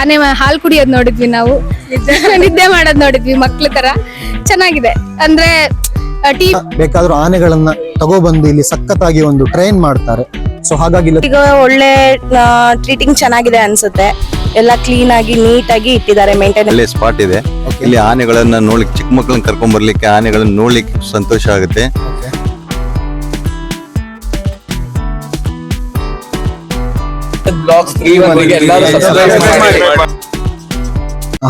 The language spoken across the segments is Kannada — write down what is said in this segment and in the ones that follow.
ಆನೆ ಹಾಲು ಹಾಲ್ ಕುಡಿಯೋದ್ ನೋಡಿದ್ವಿ ನಾವು. ನಿದ್ದೆ ಮಾಡೋದ್ ನೋಡಿದ್ವಿ ಮಕ್ಳ ತರ. ಚೆನ್ನಾಗಿದೆ. ಅಂದ್ರೆ ಟೀ ಬೇಕಾದ್ರೂ ಆನೆಗಳನ್ನ ತಗೋಬಂದು ಇಲ್ಲಿ ಸಖತ್ತಾಗಿ ಒಂದು ಟ್ರೈನ್ ಮಾಡ್ತಾರೆ. ಸೊ ಹಾಗಾಗಿ ಈಗ ಒಳ್ಳೆ ಟ್ರೀಟಿಂಗ್ ಚೆನ್ನಾಗಿದೆ ಅನ್ಸುತ್ತೆ. ಎಲ್ಲ ಕ್ಲೀನ್ ಆಗಿ ನೀಟ್ ಆಗಿ ಇಟ್ಟಿದ್ದಾರೆ ಮೇಂಟೈನ್ ಒಳ್ಳೆ ಸ್ಪಾಟ್ ಇದೆ. ಇಲ್ಲಿ ಆನೆಗಳನ್ನ ನೋಡ್ಲಿಕ್ಕೆ ಚಿಕ್ಕ ಮಕ್ಕಳನ್ನ ಕರ್ಕೊಂಡ್ ಬರ್ಲಿಕ್ಕೆ ಆನೆಗಳನ್ನ ನೋಡ್ಲಿಕ್ಕೆ ಸಂತೋಷ ಆಗುತ್ತೆ.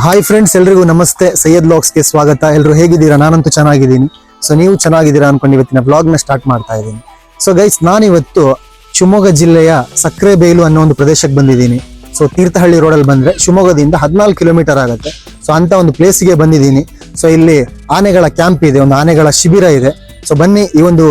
ಹಾಯ್ ಫ್ರೆಂಡ್ಸ್ ಎಲ್ರಿಗೂ ನಮಸ್ತೆ. ಸೈಯದ್ ಬ್ಲಾಗ್ಸ್ಗೆ ಸ್ವಾಗತ. ಎಲ್ಲರೂ ಹೇಗಿದ್ದೀರಾ? ನಾನಂತೂ ಚೆನ್ನಾಗಿದ್ದೀನಿ. ಸೊ ನೀವು ಚೆನ್ನಾಗಿದ್ದೀರಾ ಅನ್ಕೊಂಡು ಇವತ್ತಿನ ಬ್ಲಾಗ್ನ ಸ್ಟಾರ್ಟ್ ಮಾಡ್ತಾ ಇದ್ದೀನಿ. ಸೊ ಗೈಸ್ ನಾನಿವತ್ತು ಶಿವಮೊಗ್ಗ ಜಿಲ್ಲೆಯ ಸಕ್ರೆಬೇಲು ಅನ್ನೋ ಒಂದು ಪ್ರದೇಶಕ್ಕೆ ಬಂದಿದ್ದೀನಿ. ಸೊ ತೀರ್ಥಹಳ್ಳಿ ರೋಡಲ್ಲಿ ಬಂದ್ರೆ ಶಿವಮೊಗ್ಗದಿಂದ ಹದಿನಾಲ್ಕು ಕಿಲೋಮೀಟರ್ ಆಗುತ್ತೆ. ಸೊ ಅಂತ ಒಂದು ಪ್ಲೇಸ್ಗೆ ಬಂದಿದ್ದೀನಿ. ಸೊ ಇಲ್ಲಿ ಆನೆಗಳ ಕ್ಯಾಂಪ್ ಇದೆ ಒಂದು ಆನೆಗಳ ಶಿಬಿರ ಇದೆ. ಸೊ ಬನ್ನಿ ಈ ಒಂದು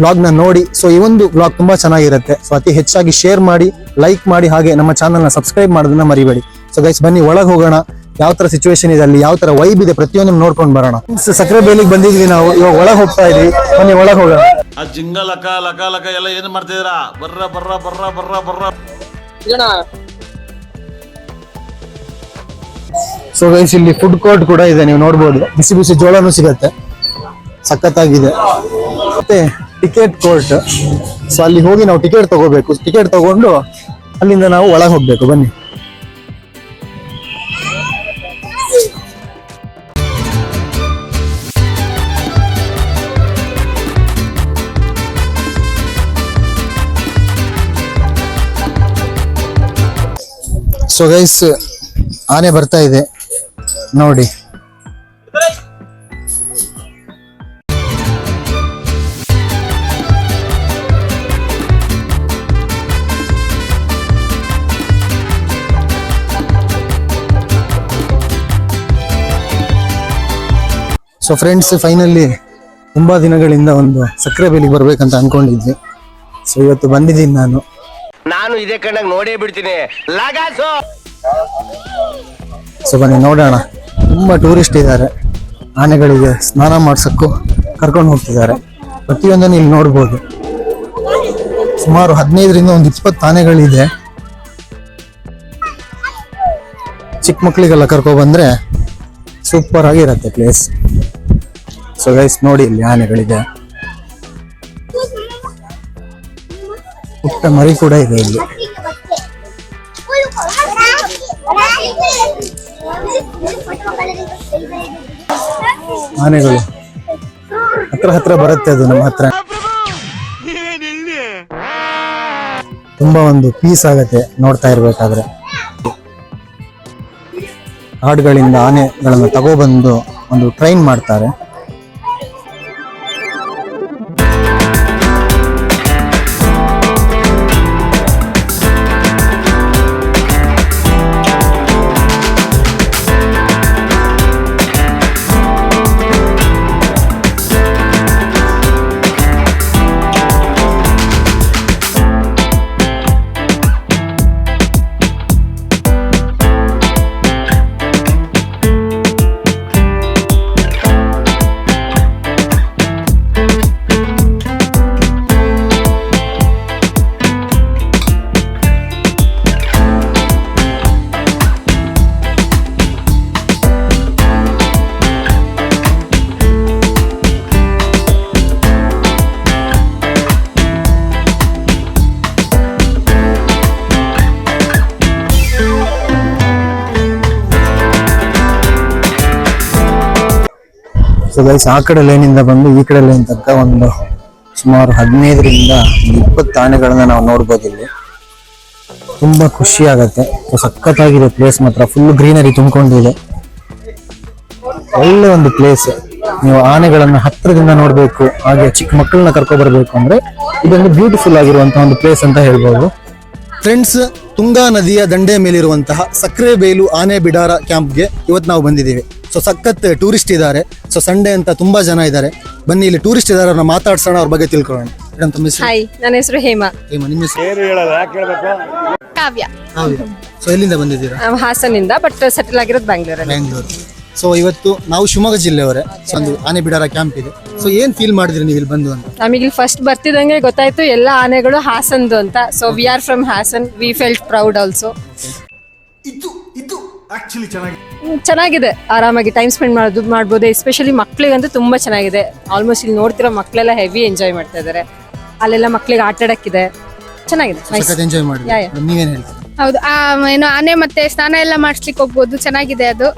ಬ್ಲಾಗ್ನ ನೋಡಿ. ಸೊ ಈ ಒಂದು ವ್ಲಾಗ್ ತುಂಬಾ ಚೆನ್ನಾಗಿರುತ್ತೆ. ಸೊ ಅತಿ ಹೆಚ್ಚಾಗಿ ಶೇರ್ ಮಾಡಿ ಲೈಕ್ ಮಾಡಿ ಹಾಗೆ ನಮ್ಮ ಚಾನಲ್ನ ಸಬ್ಸ್ಕ್ರೈಬ್ ಮಾಡೋದನ್ನ ಮರಿಬೇಡಿ. ಸೊ ಗೈಸ್ ಬನ್ನಿ ಒಳಗೆ ಹೋಗೋಣ. ಯಾವ ತರ ಸಿಚುವೇಶನ್ ಇದೆ ಅಲ್ಲಿ ಯಾವ ತರ ವೈಬ್ ಇದೆ ಪ್ರತಿಯೊಂದನ್ನು ನೋಡ್ಕೊಂಡು ಬರೋಣ. ಸಕ್ಕರೆ ಬೇಲಿಗೆ ಬಂದಿದ್ವಿ ನಾವು. ಇವಾಗ ಒಳಗೆ ಹೋಗ್ತಾ ಇದ್ವಿ. ಬನ್ನಿ ಒಳಗೆ ಹೋಗೋಣ. ಆ ಜಿಂಗ ಲಕ ಲಕ ಲಕ ಎಲ್ಲ ಏನ್ ಮಾಡ್ತಿದ್ದೀರಾ? ಬರ್ರ ಬರ್ರ ಬರ್ರ ಬರ್ರ ಬರ್ರ. ಸೊ ಗೈಸ್ ಇಲ್ಲಿ ಫುಡ್ ಕೋರ್ಟ್ ಕೂಡ ಇದೆ ನೀವು ನೋಡ್ಬೋದು. ಬಿಸಿ ಬಿಸಿ ಜೋಳನೂ ಸಿಗತ್ತೆ. ಸಖತ್ತಾಗಿದೆ. ಮತ್ತೆ ಟಿಕೆಟ್ ಕೋರ್ಟ್. ಸೊ ಅಲ್ಲಿ ಹೋಗಿ ನಾವು ಟಿಕೆಟ್ ತಗೋಬೇಕು. ಟಿಕೆಟ್ ತಗೊಂಡು ಅಲ್ಲಿಂದ ನಾವು ಒಳಗೆ ಹೋಗ್ಬೇಕು. ಬನ್ನಿ. ಸೊ ಗೈಸ್ ಆನೆ ಬರ್ತಾ ಇದೆ. ನೋಡಿ. ಸೊ ಫ್ರೆಂಡ್ಸ್ ಫೈನಲಿ ತುಂಬಾ ದಿನಗಳಿಂದ ಒಂದು ಸಕ್ಕರೆ ಬೇಲಿಗೆ ಬರ್ಬೇಕಂತ ಅನ್ಕೊಂಡಿದ್ವಿ. ಸೊ ಇವತ್ತು ಬಂದಿದ್ದೀನಿ ನಾನು. ನಾನು ಇದೇ ಕಣ್ಣಾಗ ನೋಡೇ ಬಿಡ್ತೀನಿ. ಸೊ ಬನ್ನಿ ನೋಡೋಣ. ತುಂಬಾ ಟೂರಿಸ್ಟ್ ಇದ್ದಾರೆ. ಆನೆಗಳಿಗೆ ಸ್ನಾನ ಮಾಡ್ಸಕ್ಕೂ ಕರ್ಕೊಂಡು ಹೋಗ್ತಿದ್ದಾರೆ. ಪ್ರತಿಯೊಂದನ್ನು ಇಲ್ಲಿ ನೋಡ್ಬೋದು. ಸುಮಾರು ಹದಿನೈದರಿಂದ ಒಂದು ಇಪ್ಪತ್ತು ಆನೆಗಳಿದೆ. ಚಿಕ್ಕ ಮಕ್ಕಳಿಗೆಲ್ಲ ಕರ್ಕೊಬಂದ್ರೆ ಸೂಪರ್ ಆಗಿರತ್ತೆ ಪ್ಲೇಸ್ ಸೊ ಗೈಸ್ ನೋಡಿ ಇಲ್ಲಿ ಆನೆಗಳಿದೆ. ಪುಟ್ಟ ಮರಿ ಕೂಡ ಇದೆ ಇಲ್ಲಿ. ಆನೆಗಳು. ಹತ್ರ ಹತ್ರ ಬರುತ್ತೆ ಅದು ನಮ್ಮ ಹತ್ರ. ತುಂಬಾ ಒಂದು ಪೀಸ್ ಆಗತ್ತೆ ನೋಡ್ತಾ ಇರ್ಬೇಕಾದ್ರೆ. ಕಾಡುಗಳಿಂದ ಆನೆಗಳನ್ನು ತಗೊಬಂದು ಒಂದು ಟ್ರೈನ್ ಮಾಡ್ತಾರೆ. ಗೈಸ್ ಆ ಕಡೆ ಲೈನಿಂದ ಬಂದು ಈ ಕಡೆ ಲೈನ್ ತನಕ ಒಂದು ಸುಮಾರು ಹದಿನೈದರಿಂದ ಇಪ್ಪತ್ತು ಆನೆಗಳನ್ನ ನಾವು ನೋಡ್ಬೋದು ಇಲ್ಲಿ. ತುಂಬಾ ಖುಷಿ ಆಗತ್ತೆ. ಸಖತ್ತಾಗಿದೆ ಪ್ಲೇಸ್ ಮಾತ್ರ. ಫುಲ್ ಗ್ರೀನರಿ ತುಂಬಿಕೊಂಡಿದೆ. ಒಳ್ಳೆ ಒಂದು ಪ್ಲೇಸ್ ನೀವು ಆನೆಗಳನ್ನು ಹತ್ತಿರದಿಂದ ನೋಡಬೇಕು, ಹಾಗೆ ಚಿಕ್ಕ ಮಕ್ಕಳನ್ನ ಕರ್ಕೊ ಬರ್ಬೇಕು ಅಂದ್ರೆ ಇದೊಂದು ಬ್ಯೂಟಿಫುಲ್ ಆಗಿರುವಂತಹ ಒಂದು ಪ್ಲೇಸ್ ಅಂತ ಹೇಳ್ಬೋದು. ಫ್ರೆಂಡ್ಸ್ ತುಂಗಾ ನದಿಯ ದಂಡೆ ಮೇಲಿರುವಂತಹ ಸಕ್ರೆ ಬೇಲು ಆನೆ ಬಿಡಾರ ಕ್ಯಾಂಪ್ಗೆ ಇವತ್ತು ನಾವು ಬಂದಿದ್ದೀವಿ. ಸೊ ಸಖತ್ ಟೂರಿಸ್ಟ್ ಇದ್ದಾರೆ ಸೊ ಸಂಡೆ ಅಂತ ತುಂಬಾ ಜನ ಇದ್ದಾರೆ ಬನ್ನಿ ಇಲ್ಲಿ ಟೂರಿಸ್ಟ್ ಇದ್ದಾರೆ ಅವ್ರನ್ನ ಮಾತಾಡ್ಸೋಣ ಅವ್ರ ಬಗ್ಗೆ ತಿಳ್ಕೊಳ್ಳೋಣ. ಮೇಡಮ್ ತಮ್ಮ ಹೆಸರು? ಹಾಯ್ ನನ್ನ ಹೆಸರು ಹೇಮಾ. ಹೇಮಾ ನಿಮ್ಮ ಹೆಸರು? ಕಾವ್ಯ. ಸೊ ಎಲ್ಲಿಂದ ಬಂದಿದ್ದೀರಾ? ನಾವು ಹಾಸನಿಂದ ಬಟ್ ಸೆಟಲ್ ಆಗಿರೋದು ಬ್ಯಾಂಗ್ಳೂರಲ್ಲಿ ಬ್ಯಾಂಗ್ಳೂರು ಸೊ ಇವತ್ತು ನಾವು ಶಿವಮೊಗ್ಗ ಜಿಲ್ಲೆಯವರೇ. ಸೊ ಒಂದು ಆನೆ ಬಿಡಾರ ಕ್ಯಾಂಪ್ ಇದೆ. ಸೊ ಏನ್ ಫೀಲ್ ಮಾಡಿದ್ರಿ ನೀವು ಇಲ್ಲಿ ಬಂದು ಅಂತ? ನಮಗೆ ಇಲ್ಲಿ ಫಸ್ಟ್ ಬರ್ತಿದಂಗೆ ಗೊತ್ತಾಯ್ತು ಎಲ್ಲ ಆನೆಗಳು ಹಾಸನ್ದು ಅಂತ. So we are from Hassan. We felt proud also ಇದು ಇದು ಚೆನ್ನಾಗಿದೆ. ಆರಾಮಾಗಿ ಟೈಮ್ ಸ್ಪೆಂಡ್ ಮಾಡೋದು ಮಾಡ್ಬೋದು. ಎಸ್ಪೆಷಲಿ ಮಕ್ಳಿಗಂತೂ ತುಂಬಾ ಚೆನ್ನಾಗಿದೆ. ಆಲ್ಮೋಸ್ಟ್ ಇಲ್ಲಿ ನೋಡ್ತಿರೋ ಮಕ್ಕಳೆಲ್ಲ ಹೆವಿ ಎಂಜಾಯ್ ಮಾಡ್ತಾ ಇದ್ದಾರೆ ಅಲ್ಲೆಲ್ಲ ಮಕ್ಳಿಗೆ ಆಟ ಆಡಕ್ಕಿದೆ. ಚೆನ್ನಾಗಿದೆ. Nice. ಎಂಜಾಯ್ ಮಾಡಿ ಯಾ, ಯಾ. ನೀವೇನ್ ಹೇಳ್ತೀರಾ? ಹೌದು ಆ ಏನು ಆನೆ ಮತ್ತೆ ಸ್ನಾನ ಎಲ್ಲ ಮಾಡಿಸ್ಲಿಕ್ಕೆ ಹೋಗ್ಬೋದು. ಚೆನ್ನಾಗಿದೆ ಅದು.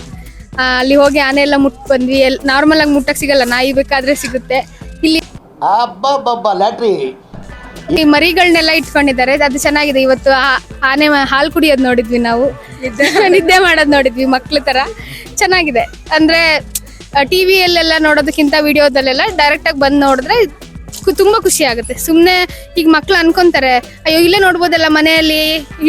ಅಲ್ಲಿ ಹೋಗಿ ಆನೆ ಎಲ್ಲ ಮುಟ್ ಬಂದ್ವಿ. ಎಲ್ ನಾರ್ಮಲ್ ಆಗಿ ಮುಟ್ಟಕ್ ಸಿಗಲ್ಲ ನಾಯಿ ಬೇಕಾದ್ರೆ ಸಿಗುತ್ತೆ. ಇಲ್ಲಿ ಈ ಮರಿಗಳನ್ನೆಲ್ಲ ಇಟ್ಕೊಂಡಿದ್ದಾರೆ. ಅದು ಚೆನ್ನಾಗಿದೆ. ಇವತ್ತು ಆ- ಆನೆ ಮ- ಹಾಲು ಕುಡಿಯೋದು ನೋಡಿದ್ವಿ ನಾವು. ನಿದ್ದೆ ಮಾಡೋದು ನೋಡಿದ್ವಿ ಮಕ್ಳ ತರ. ಚೆನ್ನಾಗಿದೆ. ಅಂದ್ರೆ ಟಿವಿಯಲ್ಲೆಲ್ಲ ನೋಡೋದಕ್ಕಿಂತ ವಿಡಿಯೋದಲ್ಲೆಲ್ಲ ಡೈರೆಕ್ಟ್ ಆಗಿ ಬಂದು ನೋಡಿದ್ರೆ ತುಂಬಾ ಖುಷಿ ಆಗುತ್ತೆ. ಸುಮ್ನೆ ಈಗ ಮಕ್ಳು ಅನ್ಕೊಂತಾರೆ ಅಯ್ಯೋ ಇಲ್ಲೇ ನೋಡ್ಬೋದಲ್ಲ ಮನೆಯಲ್ಲಿ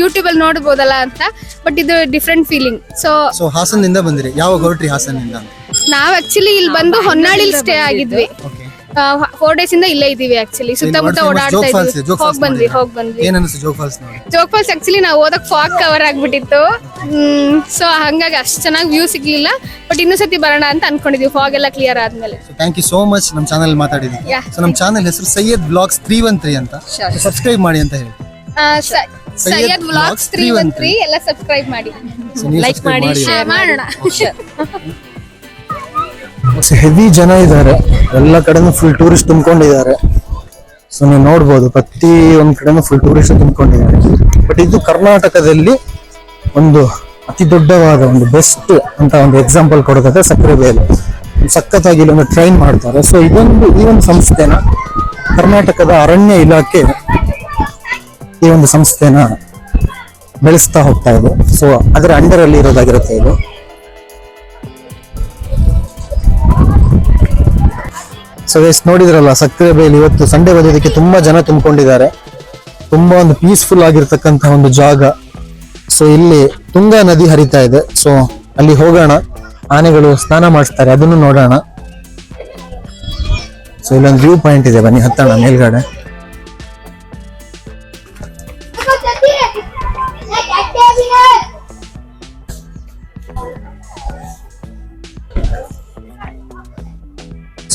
ಯೂಟ್ಯೂಬ್ ಅಲ್ಲಿ ನೋಡ್ಬೋದಲ್ಲ ಅಂತ. ಬಟ್ ಇದು ಡಿಫ್ರೆಂಟ್ ಫೀಲಿಂಗ್ ಸೊ ಸೊ ಹಾಸನದಿಂದ ಬಂದಿರಿ. ಯಾವ ಹೊರಟ್ರಿ ಹಾಸನದಿಂದ ನಾವ್ ಆಕ್ಚುಲಿ ಇಲ್ಲಿ ಬಂದು ಹೊನ್ನಾಳಿಲ್ ಸ್ಟೇ ಆಗಿದ್ವಿ. ಫೋರ್ ಡೇಸ್ ಇಂದ ಇಲ್ಲೇ ಇದೀವಿ ಆಕ್ಚುಲಿ ಸುತ್ತಮುತ್ತ ಓಡಾಡ್ತಾ ಇದ್ವಿ. ಹೋಗ್ ಬಂದ್ವಿ ಹೋಗ್ ಬಂದ್ವಿ. ಏನ್ ಅನಿಸ್ತು ಜೋಗ್ ಫಾಲ್ಸ್ ನೋಡಿ? ಜೋಗ್ ಫಾಲ್ಸ್ ಆಕ್ಚುಲಿ ನಾವು ಓದಕ್ ಫಾಗ್ ಕವರ್ ಆಗ್ಬಿಟ್ಟಿತ್ತು. ಸೊ ಹಂಗಾಗಿ ಅಷ್ಟು ಚೆನ್ನಾಗಿ ವ್ಯೂ ಸಿಗ್ಲಿಲ್ಲ ಬಟ್ ಇನ್ನೂ ಸತಿ ಬರೋಣ ಅಂತ ಅನ್ಕೊಂಡಿದ್ವಿ ಫಾಗ್ ಎಲ್ಲ ಕ್ಲಿಯರ್ ಆದ್ಮೇಲೆ. ಥ್ಯಾಂಕ್ ಯು ಸೋ ಮಚ್ ನಮ್ಮ ಚಾನಲ್ ಮಾತಾಡಿದ್ವಿ. ಸೊ ನಮ್ಮ ಚಾನಲ್ ಹೆಸರು Syed blogs three one three ಅಂತ. ಸಬ್ಸ್ಕ್ರೈಬ್ ಮಾಡಿ ಅಂತ ಹೇಳಿ. ಆ, ಸ- Syed blogs three one three ಎಲ್ಲ ಸಬ್ಸ್ಕ್ರೈಬ್ ಮಾಡಿ. Subscribe ಮಾಡಿ, ಶೇರ್ ಮಾಡೋಣ. ಹೆವಿ ಜನ ಇದ್ದಾರೆ. ಎಲ್ಲ ಕಡೆನೂ ಫುಲ್ ಟೂರಿಸ್ಟ್ ತುಂಬಿಕೊಂಡಿದ್ದಾರೆ. ಸೊ ನೀವು ನೋಡ್ಬೋದು, ಪ್ರತಿ ಒಂದು ಕಡೆನೂ ಫುಲ್ ಟೂರಿಸ್ಟ್ ತುಂಬಿಕೊಂಡಿದ್ದಾರೆ. ಬಟ್ ಇದು ಕರ್ನಾಟಕದಲ್ಲಿ ಒಂದು ಅತಿ ದೊಡ್ಡವಾದ ಒಂದು ಬೆಸ್ಟ್ ಅಂತ ಒಂದು ಎಕ್ಸಾಂಪಲ್ ಕೊಡೋದಾದ್ರೆ ಸಕ್ಕರೆ ಬೇಲೆ. ಸಖತ್ತಾಗಿ ಇಲ್ಲೊಂದು ಟ್ರೈನ್ ಮಾಡ್ತಾರೆ. ಸೊ ಇದೊಂದು, ಈ ಒಂದು ಸಂಸ್ಥೆನ ಕರ್ನಾಟಕದ ಅರಣ್ಯ ಇಲಾಖೆ ಈ ಒಂದು ಸಂಸ್ಥೆನ ಬೆಳೆಸ್ತಾ ಹೋಗ್ತಾ ಇದೆ. ಸೊ ಅದರ ಅಂಡರ್ ಅಲ್ಲಿ ಇರೋದಾಗಿರುತ್ತೆ ಇದು. ಸೊ ನೋಡಿದ್ರಲ್ಲ, ಸಕ್ಕರೆ ಬೇಲಿ ಇವತ್ತು ಸಂಡೆ ಬಂದಿದ್ದಕ್ಕೆ ತುಂಬಾ ಜನ ತುಂಬಿಕೊಂಡಿದ್ದಾರೆ. ತುಂಬಾ ಒಂದು ಪೀಸ್ಫುಲ್ ಆಗಿರ್ತಕ್ಕಂತಹ ಒಂದು ಜಾಗ. ಸೊ ಇಲ್ಲಿ ತುಂಗಾ ನದಿ ಹರಿತಾ ಇದೆ. ಸೊ ಅಲ್ಲಿ ಹೋಗೋಣ. ಆನೆಗಳು ಸ್ನಾನ ಮಾಡಿಸ್ತಾರೆ ಅದನ್ನು ನೋಡೋಣ. ಸೊ ಇಲ್ಲೊಂದು ವ್ಯೂ ಪಾಯಿಂಟ್ ಇದೆ. ಬನ್ನಿ, ಹತ್ತೋಣ ಮೇಲ್ಗಡೆ.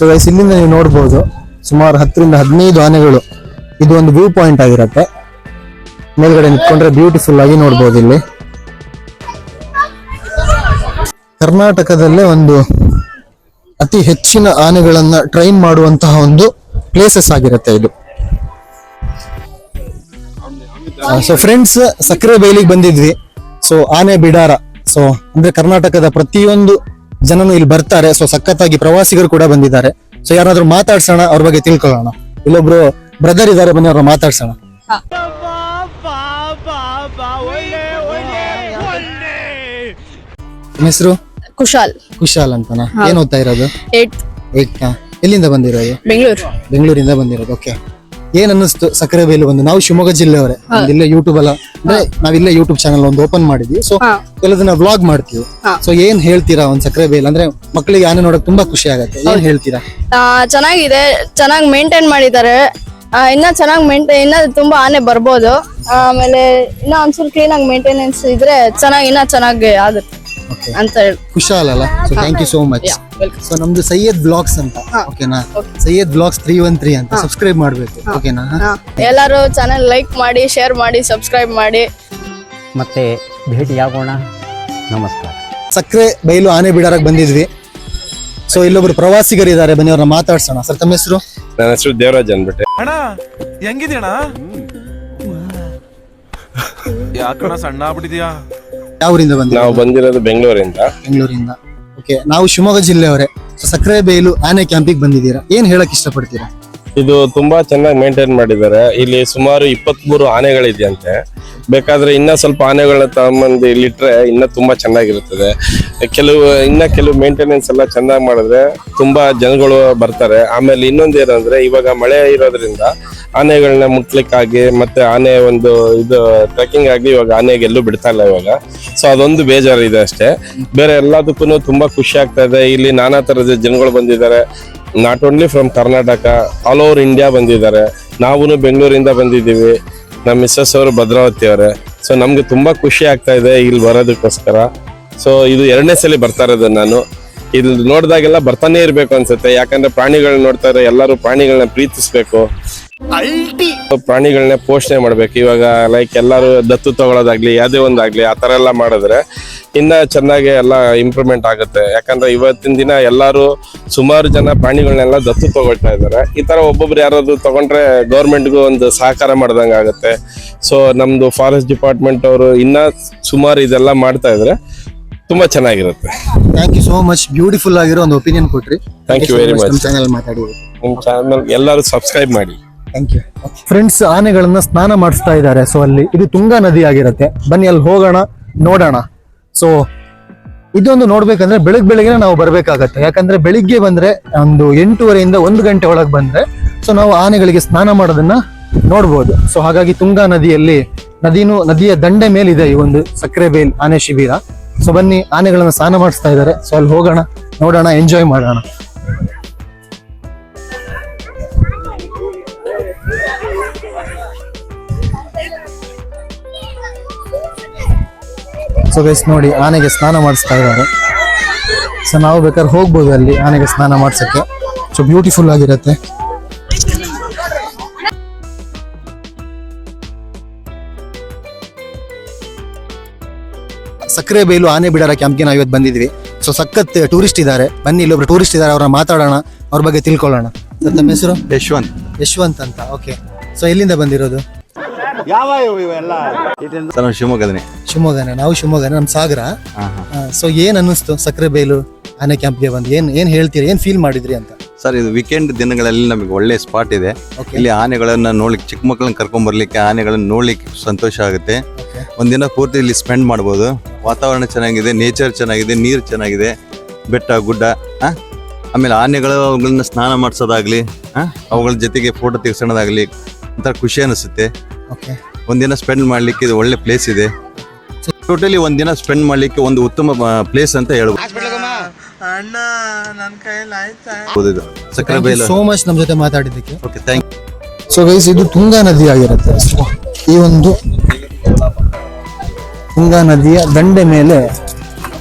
ಸೊ ಗೈಸ್ ಇಲ್ಲಿಂದ ನೀವು ನೋಡ್ಬೋದು ಸುಮಾರು ಹತ್ತರಿಂದ ಹದಿನೈದು ಆನೆಗಳು ಇದು ಒಂದು ವ್ಯೂ ಪಾಯಿಂಟ್ ಆಗಿರತ್ತೆ. ಮೇಲ್ಗಡೆ ನಿಂತ್ಕೊಂಡ್ರೆ ಬ್ಯೂಟಿಫುಲ್ ಆಗಿ ನೋಡ್ಬೋದು ಇಲ್ಲಿ. ಕರ್ನಾಟಕದಲ್ಲೇ ಒಂದು ಅತಿ ಹೆಚ್ಚಿನ ಆನೆಗಳನ್ನ ಟ್ರೈನ್ ಮಾಡುವಂತಹ ಒಂದು ಪ್ಲೇಸಸ್ ಆಗಿರುತ್ತೆ ಇದು. ಸೊ ಫ್ರೆಂಡ್ಸ್ ಸಕ್ಕರೆ ಬೈಲಿಗೆ ಬಂದಿದ್ವಿ. ಸೊ ಆನೆ ಬಿಡಾರ. ಸೊ ಅಂದ್ರೆ ಕರ್ನಾಟಕದ ಪ್ರತಿಯೊಂದು ಜನನು ಇಲ್ಲಿ ಬರ್ತಾರೆ ಸೊ ಸಖತ್ತಾಗಿ ಪ್ರವಾಸಿಗರು ಕೂಡ ಬಂದಿದ್ದಾರೆ. ಸೊ ಯಾರಾದ್ರೂ ಮಾತಾಡ್ಸೋಣ ಅವ್ರ ಬಗ್ಗೆ ತಿಳ್ಕೊಳ್ಳೋಣ. ಇಲ್ಲೊಬ್ರು ಬ್ರದರ್ ಇದಾರೆ ಬನ್ನಿ ಅವ್ರ ಮಾತಾಡ್ಸೋಣ. ಹೆಸರು? ಕುಶಾಲ್. ಕುಶಾಲ್ ಅಂತನಾ? ಏನ್ ಓದ್ತಾ ಇರೋದು? ಎಲ್ಲಿಂದ ಬಂದಿರೋದು? ಬೆಂಗಳೂರು. ಬೆಂಗಳೂರಿಂದ ಬಂದಿರೋದು ಓಕೆ ಏನ್ ಅನ್ನಿಸ್ತು ಸಕ್ಕರೆ ಬೈಲು ಬಂದು? ನಾವು ಶಿವಮೊಗ್ಗ ಜಿಲ್ಲೆಯವರೇ. ಇಲ್ಲೇ ಯೂಟ್ಯೂಬ್ ಅಲ್ಲ. ಅಂದ್ರೆ ನಾವಿಲ್ಲೇ ಯೂಟ್ಯೂಬ್ ಚಾನಲ್ ಒಂದು ಓಪನ್ ಮಾಡಿದ್ವಿ. ಸೊ. ಕೆಲದನ್ನ ವ್ಲಾಗ್ ಮಾಡ್ತೀವಿ. ಸೊ ಏನ್ ಹೇಳ್ತೀರಾ ಒಂದ್ ಸಕ್ಕರೆ ಬೈಲ್? ಅಂದ್ರೆ ಮಕ್ಕಳಿಗೆ ಆನೆ ನೋಡಕ್ ತುಂಬಾ ಖುಷಿ ಆಗತ್ತೆ. ಏನ್ ಹೇಳ್ತೀರಾ? ಆ, ಚೆನ್ನಾಗಿದೆ. ಚೆನ್ನಾಗಿ ಮೇಂಟೈನ್ ಮಾಡಿದ್ದಾರೆ. ಇನ್ನ ಚೆನ್ನಾಗಿ ಮೇಂಟೈನ್ ಇನ್ನ ತುಂಬಾ ಆನೆ ಬರ್ಬೋದು. ಆಮೇಲೆ ಇನ್ನ ಒಂಚೂರು ಕ್ಲೀನ್ ಆಗಿ ಮೇಂಟೆನೆನ್ಸ್ ಇದ್ರೆ ಚೆನ್ನಾಗಿ ಇನ್ನ ಚೆನ್ನಾಗಿ ಆಗುತ್ತೆ. ಅಂತ ಹೇಳಿ. ಕುಶಾಲ್ ಅಲ್ಲ? So thank you so much so ನಮ್ದು ಸೈಯದ್ ಬ್ಲಾಗ್ಸ್ ಅಂತ. ಓಕೆನಾ Syed blogs three one three ಅಂತ. ಸಬ್ಸ್ಕ್ರೈಬ್ ಮಾಡ್ಬೇಕು. ಓಕೆನಾ ಎಲ್ಲರೂ ಚಾನೆಲ್ ಲೈಕ್ ಮಾಡಿ ಶೇರ್ ಮಾಡಿ ಸಬ್ಸ್ಕ್ರೈಬ್ ಮಾಡಿ. ಮತ್ತೆ ಭೇಟಿಯಾಗೋಣ. ನಮಸ್ಕಾರ. ಸಕ್ಕರೆ ಬೈಲು ಆನೆ ಬಿಡಾರಕ್ ಬಂದಿದ್ವಿ. ಸೊ ಇಲ್ಲೊಬ್ರು ಪ್ರವಾಸಿಗರಿದ್ದಾರೆ. ಬನ್ನಿ ಅವ್ರನ್ನ ಮಾತಾಡ್ಸೋಣ. ಸರ್ ತಮ್ಮ ಹೆಸರು? ನನ್ನ ಹೆಸರು ದೇವರಾಜ್ ಅಂದ್ಬಿಟ್ಟೆ. ಅಣ್ಣ ಹೆಂಗಿದ್ಯಣ್ಣ ಯಾಕಣ್ಣ ಸಣ್ಣ ಆಗ್ಬಿಟ್ಟಿದ್ಯಾ ಯಾವ ಊರಿಂದ ಬಂದಿದ್ದೀರಾ? ನಾವು ಬಂದಿರೋದು ಬೆಂಗಳೂರಿಂದ. ಬೆಂಗಳೂರಿಂದ. ಓಕೆ ನಾವು ಶಿವಮೊಗ್ಗ ಜಿಲ್ಲೆಯವರೇ. ಸೊ ಸಕ್ಕರೆ ಬೇಲು ಆನೆ ಕ್ಯಾಂಪಿಗೆ ಬಂದಿದ್ದೀರಾ? ಏನ್ ಹೇಳಕ್ ಇಷ್ಟಪಡ್ತೀರಾ? ಇದು ತುಂಬಾ ಚೆನ್ನಾಗಿ ಮೇಂಟೈನ್ ಮಾಡಿದ್ದಾರೆ. ಇಲ್ಲಿ ಸುಮಾರು ಇಪ್ಪತ್ಮೂರು ಆನೆಗಳಿದೆಯಂತೆ. ಬೇಕಾದ್ರೆ ಇನ್ನ ಸ್ವಲ್ಪ ಆನೆಗಳನ್ನ ತಗೊಂಬಂದು ಇಲ್ಲಿಟ್ರೆ ಇನ್ನ ತುಂಬಾ ಚೆನ್ನಾಗಿರುತ್ತದೆ. ಕೆಲವು, ಇನ್ನ ಕೆಲವು ಮೇಂಟೆನೆನ್ಸ್ ಎಲ್ಲ ಚೆನ್ನಾಗಿ ಮಾಡಿದ್ರೆ ತುಂಬಾ ಜನಗಳು ಬರ್ತಾರೆ. ಆಮೇಲೆ ಇನ್ನೊಂದು ಏನಂದ್ರೆ, ಇವಾಗ ಮಳೆ ಇರೋದ್ರಿಂದ ಆನೆಗಳನ್ನ ಮುಟ್ಲಿಕ್ಕಾಗಿ ಮತ್ತೆ ಆನೆ ಒಂದು ಇದು ಟ್ರೆಕ್ಕಿಂಗ್ ಆಗಿ ಇವಾಗ ಆನೆಗೆ ಎಲ್ಲೂ ಬಿಡ್ತಾ ಇಲ್ಲ ಇವಾಗ. ಸೊ ಅದೊಂದು ಬೇಜಾರು ಇದೆ ಅಷ್ಟೇ. ಬೇರೆ ಎಲ್ಲದಕ್ಕೂ ತುಂಬಾ ಖುಷಿ ಆಗ್ತಾ ಇದೆ. ಇಲ್ಲಿ ನಾನಾ ತರದ ಜನಗಳು ಬಂದಿದ್ದಾರೆ. Not only from Karnataka all over India ಬಂದಿದ್ದಾರೆ. ನಾವು ಬೆಂಗಳೂರಿಂದ ಬಂದಿದ್ದೀವಿ. ನಮ್ಮ ಮಿಸ್ಸಸ್ ಅವರು ಭದ್ರಾವತಿ ಅವರೇ. ಸೊ ನಮಗೆ ತುಂಬ ಖುಷಿ ಆಗ್ತಾ ಇದೆ ಇಲ್ಲಿ ಬರೋದಕ್ಕೋಸ್ಕರ. ಸೊ ಇದು ಎರಡನೇ ಸಲ ಬರ್ತಾ ಇರೋದು ನಾನು. ಇಲ್ಲಿ ನೋಡಿದಾಗೆಲ್ಲ ಬರ್ತಾನೆ ಇರಬೇಕು ಅನ್ಸುತ್ತೆ. ಯಾಕಂದ್ರೆ ಪ್ರಾಣಿಗಳನ್ನ ನೋಡ್ತಾರೆ ಎಲ್ಲರೂ ಪ್ರಾಣಿಗಳನ್ನ ಪ್ರೀತಿಸ್ಬೇಕು. ಪ್ರಾಣಿಗಳನ್ನ ಪೋಷಣೆ ಮಾಡ್ಬೇಕು. ಇವಾಗ ಲೈಕ್ ಎಲ್ಲರೂ ದತ್ತು ತಗೊಳ್ಳೋದಾಗ್ಲಿ ಯಾವುದೇ ಒಂದಾಗ್ಲಿ ಆ ಥರ ಎಲ್ಲ ಮಾಡಿದ್ರೆ ಇನ್ನ ಚೆನ್ನಾಗಿ ಎಲ್ಲ ಇಂಪ್ರೂವ್ಮೆಂಟ್ ಆಗುತ್ತೆ. ಯಾಕಂದ್ರೆ ಇವತ್ತಿನ ದಿನ ಎಲ್ಲರೂ ಸುಮಾರು ಜನ ಪ್ರಾಣಿಗಳನ್ನೆಲ್ಲ ದತ್ತು ತಗೊಳ್ತಾ ಇದ್ದಾರೆ. ಈ ತರ ಒಬ್ಬೊಬ್ರು ಯಾರಾದ್ರು ತಗೊಂಡ್ರೆ ಗೌರ್ಮೆಂಟ್ಗೂ ಒಂದು ಸಹಕಾರ ಮಾಡ್ದಂಗೆ ಆಗುತ್ತೆ. ಸೊ ನಮ್ದು ಫಾರೆಸ್ಟ್ ಡಿಪಾರ್ಟ್ಮೆಂಟ್ ಅವರು ಇನ್ನ ಸುಮಾರು ಇದೆಲ್ಲ ಮಾಡ್ತಾ ಇದ್ರೆ ತುಂಬಾ ಚೆನ್ನಾಗಿರುತ್ತೆ. Thank you so much beautiful ಆಗಿರೋ ಒಂದು ಒಪಿನಿಯನ್ ಕೊಟ್ರಿ. Thank you very much channel ಮಾತಾಡಿ. ನಿಮ್ಮ ಚಾನಲ್ ಎಲ್ಲರೂ ಸಬ್ಸ್ಕ್ರೈಬ್ ಮಾಡಿ. ಥ್ಯಾಂಕ್ ಯು ಫ್ರೆಂಡ್ಸ್ ಆನೆಗಳನ್ನ ಸ್ನಾನ ಮಾಡಿಸ್ತಾ ಇದ್ದಾರೆ. ಸೊ ಅಲ್ಲಿ ಇದು ತುಂಗಾ ನದಿ ಆಗಿರುತ್ತೆ. ಬನ್ನಿ, ಅಲ್ಲಿ ಹೋಗೋಣ, ನೋಡೋಣ. ಸೊ ಇದೊಂದು ನೋಡ್ಬೇಕಂದ್ರೆ ಬೆಳಗ್ಗೆ ಬೆಳಗ್ಗೆ ನಾವು ಬರ್ಬೇಕಾಗತ್ತೆ. ಯಾಕಂದ್ರೆ ಬೆಳಿಗ್ಗೆ ಬಂದ್ರೆ ಒಂದು ಎಂಟೂವರೆಯಿಂದ ಒಂದು ಗಂಟೆ ಒಳಗೆ ಬಂದ್ರೆ ಸೊ ನಾವು ಆನೆಗಳಿಗೆ ಸ್ನಾನ ಮಾಡೋದನ್ನ ನೋಡ್ಬೋದು. ಸೊ ಹಾಗಾಗಿ ತುಂಗಾ ನದಿಯಲ್ಲಿ, ನದಿನೂ, ನದಿಯ ದಂಡೆ ಮೇಲಿದೆ ಈ ಒಂದು ಸಕ್ಕರೆಬೇಲ್ ಆನೆ ಶಿಬಿರ. ಸೊ ಬನ್ನಿ, ಆನೆಗಳನ್ನ ಸ್ನಾನ ಮಾಡಿಸ್ತಾ ಇದ್ದಾರೆ. ಸೊ ಅಲ್ಲಿ ಹೋಗೋಣ, ನೋಡೋಣ ಎಂಜಾಯ್ ಮಾಡೋಣ. ಸೊ ಗೈಸ್ ನೋಡಿ ಆನೆಗೆ ಸ್ನಾನ ಮಾಡಿಸ್ತಾ ಇದ್ದಾರೆ. ಸೊ ನಾವು ಬೇಕಾದ್ರೆ ಹೋಗ್ಬೋದು ಅಲ್ಲಿ ಆನೆಗೆ ಸ್ನಾನ ಮಾಡಿಸೋಕ್ಕೆ. ಸೊ ಬ್ಯೂಟಿಫುಲ್ ಆಗಿರುತ್ತೆ. ಸಕ್ಕರೆ ಬೈಲು ಆನೆ ಬಿಡಾರ ಕ್ಯಾಂಪ್ಗೆ ನಾವು ಇವತ್ತು ಬಂದಿದ್ವಿ. ಸೊ ಸಖತ್ ಟೂರಿಸ್ಟ್ ಇದ್ದಾರೆ ಬನ್ನಿ ಇಲ್ಲೊಬ್ರು ಟೂರಿಸ್ಟ್ ಇದ್ದಾರೆ ಅವ್ರನ್ನ ಮಾತಾಡೋಣ ಅವ್ರ ಬಗ್ಗೆ ತಿಳ್ಕೊಳ್ಳೋಣ. ತಮ್ಮ ಹೆಸರು? ಯಶವಂತ್. ಯಶವಂತ್ ಅಂತ ಓಕೆ ಸೊ ಎಲ್ಲಿಂದ ಬಂದಿರೋದು? ಸರ್ ನಾವು ಶಿವಮೊಗ್ಗದನೆ ಶಿವಮೊಗ್ಗನೇ? ನಾವು ಶಿವಮೊಗ್ಗನೇ ನಮ್ಮ ಸಾಗರ. ಸೊ ಏನ್ ಅನ್ನಿಸ್ತು ಸಕ್ಕರೆ ಬೈಲು ಆನೆ ಕ್ಯಾಂಪ್ಗೆ ಬಂದು? ಏನ್ ಏನ್ ಹೇಳ್ತೀರಿ? ಏನ್ ಫೀಲ್ ಮಾಡಿದ್ರಿ ಅಂತ? ಸರ್ ಇದು ವೀಕೆಂಡ್ ದಿನಗಳಲ್ಲಿ ನಮಗೆ ಒಳ್ಳೆ ಸ್ಪಾಟ್ ಇದೆ. ಇಲ್ಲಿ ಆನೆಗಳನ್ನ ನೋಡ್ಲಿಕ್ಕೆ ಚಿಕ್ಕ ಮಕ್ಕಳನ್ನ ಕರ್ಕೊಂಡ್ ಬರ್ಲಿಕ್ಕೆ ಆನೆಗಳನ್ನ ನೋಡ್ಲಿಕ್ಕೆ ಸಂತೋಷ ಆಗುತ್ತೆ. ಒಂದಿನ ಪೂರ್ತಿ ಇಲ್ಲಿ ಸ್ಪೆಂಡ್ ಮಾಡ್ಬೋದು. ವಾತಾವರಣ ಚೆನ್ನಾಗಿದೆ ನೇಚರ್ ಚೆನ್ನಾಗಿದೆ ನೀರು ಚೆನ್ನಾಗಿದೆ ಬೆಟ್ಟ ಗುಡ್ಡ? ಆಮೇಲೆ ಆನೆಗಳು ಅವುಗಳನ್ನ ಸ್ನಾನ ಮಾಡಿಸೋದಾಗ್ಲಿ? ಅವುಗಳ ಜೊತೆಗೆ ಫೋಟೋ ತೆಗೆಸೋಣದಾಗ್ಲಿ ಒಂಥರ ಖುಷಿ ಅನಿಸುತ್ತೆ. ಓಕೆ ಒಂದಿನ ಸ್ಪೆಂಡ್ ಮಾಡ್ಲಿಕ್ಕೆ ಇದು ಒಳ್ಳೆ ಪ್ಲೇಸ್ ಇದೆ. ಟೋಟಲಿ ಒಂದಿನ ಸ್ಪೆಂಡ್ ಮಾಡ್ಲಿಕ್ಕೆ ಒಂದು ಉತ್ತಮ ಪ್ಲೇಸ್ ಅಂತ ಹೇಳ್ಬೋದು. ಇದು ಸಕ್ಕರೆ ಬೈಲು ಸೋ ಮಚ್ ನಮ್ಮ ಜೊತೆ ಮಾತಾಡಿದ್ದಕ್ಕೆ. ಓಕೆ ಥ್ಯಾಂಕ್ ಸೊ ಗೈಸ್ ಇದು ತುಂಗಾ ನದಿ ಆಗಿರುತ್ತೆ. ಈ ಒಂದು ತುಂಗಾ ನದಿಯ ದಂಡೆ ಮೇಲೆ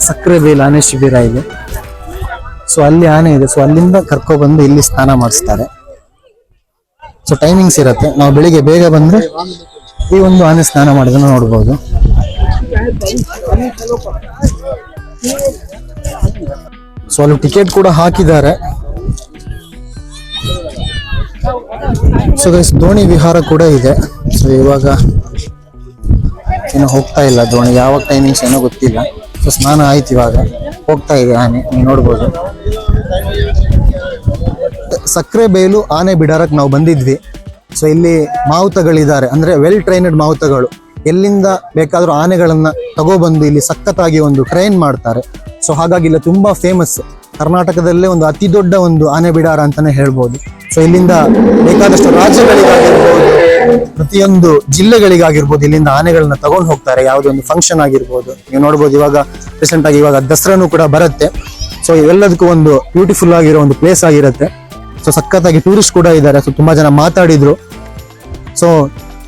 ಸಕ್ಕರೆ ಬೇಲ್ ಆನೆ ಶಿಬಿರ ಇದೆ. ಸೊ ಅಲ್ಲಿ ಆನೆ ಇದೆ. ಸೊ ಅಲ್ಲಿಂದ ಕರ್ಕೊಬಂದು ಇಲ್ಲಿ ಸ್ನಾನ ಮಾಡಿಸ್ತಾರೆ. ಸೊ ಟೈಮಿಂಗ್ಸ್ ಇರುತ್ತೆ. ನಾವು ಬೆಳಿಗ್ಗೆ ಬೇಗ ಬಂದ್ರೆ ಈ ಒಂದು ಆನೆ ಸ್ನಾನ ಮಾಡೋದನ್ನು ನೋಡ್ಬೋದು. ಸೊ ಅಲ್ಲಿ ಟಿಕೆಟ್ ಕೂಡ ಹಾಕಿದ್ದಾರೆ. ಸೊ ಗೈಸ್ ದೋಣಿ ವಿಹಾರ ಕೂಡ ಇದೆ. ಸೊ ಇವಾಗ ಏನು ಹೋಗ್ತಾ ಇಲ್ಲ ದೋಣಿ. ಯಾವಾಗ ಟೈಮಿಂಗ್ಸ್ ಏನೋ ಗೊತ್ತಿಲ್ಲ. ಸೊ ಸ್ನಾನ ಆಯ್ತು ಇವಾಗ. ಹೋಗ್ತಾ ಇದೆ ಆನೆ. ನೀವು ನೋಡ್ಬೋದು. ಸಕ್ಕರೆ ಬೇಲು, ಆನೆ ಬಿಡಾರಕ್ಕೆ ನಾವು ಬಂದಿದ್ವಿ. ಸೊ ಇಲ್ಲಿ ಮಾವುತಗಳಿದ್ದಾರೆ. ಅಂದ್ರೆ ವೆಲ್ ಟ್ರೈನ್ಡ್ ಮಾವುತಗಳು. ಎಲ್ಲಿಂದ ಬೇಕಾದರೂ ಆನೆಗಳನ್ನು ತಗೋಬಂದು ಇಲ್ಲಿ ಸಖತ್ತಾಗಿ ಒಂದು ಟ್ರೈನ್ ಮಾಡ್ತಾರೆ. ಸೊ ಹಾಗಾಗಿ ಇಲ್ಲ ತುಂಬಾ ಫೇಮಸ್ ಕರ್ನಾಟಕದಲ್ಲೇ ಒಂದು ಅತಿ ದೊಡ್ಡ ಒಂದು ಆನೆ ಬಿಡಾರ ಅಂತಾನೆ ಹೇಳ್ಬೋದು. ಸೊ ಇಲ್ಲಿಂದ ಬೇಕಾದಷ್ಟು ರಾಜ್ಯಗಳಿಗಾಗಿರ್ಬೋದು, ಪ್ರತಿಯೊಂದು ಜಿಲ್ಲೆಗಳಿಗಾಗಿರ್ಬೋದು ಇಲ್ಲಿಂದ ಆನೆಗಳನ್ನ ತಗೊಂಡು ಹೋಗ್ತಾರೆ. ಯಾವುದೇ ಒಂದು ಫಂಕ್ಷನ್ ಆಗಿರ್ಬೋದು. ನೀವು ನೋಡ್ಬೋದು ಇವಾಗ ರೀಸೆಂಟ್ ಆಗಿ ಇವಾಗ ದಸರಾನು ಕೂಡ ಬರುತ್ತೆ. ಸೊ ಇವೆಲ್ಲದಕ್ಕೂ ಒಂದು ಬ್ಯೂಟಿಫುಲ್ ಆಗಿರೋ ಒಂದು ಪ್ಲೇಸ್ ಆಗಿರುತ್ತೆ. ಸೊ ಸಖತ್ತಾಗಿ ಟೂರಿಸ್ಟ್ ಕೂಡ ಇದ್ದಾರೆ. ಸೊ ತುಂಬಾ ಜನ ಮಾತಾಡಿದ್ರು. ಸೊ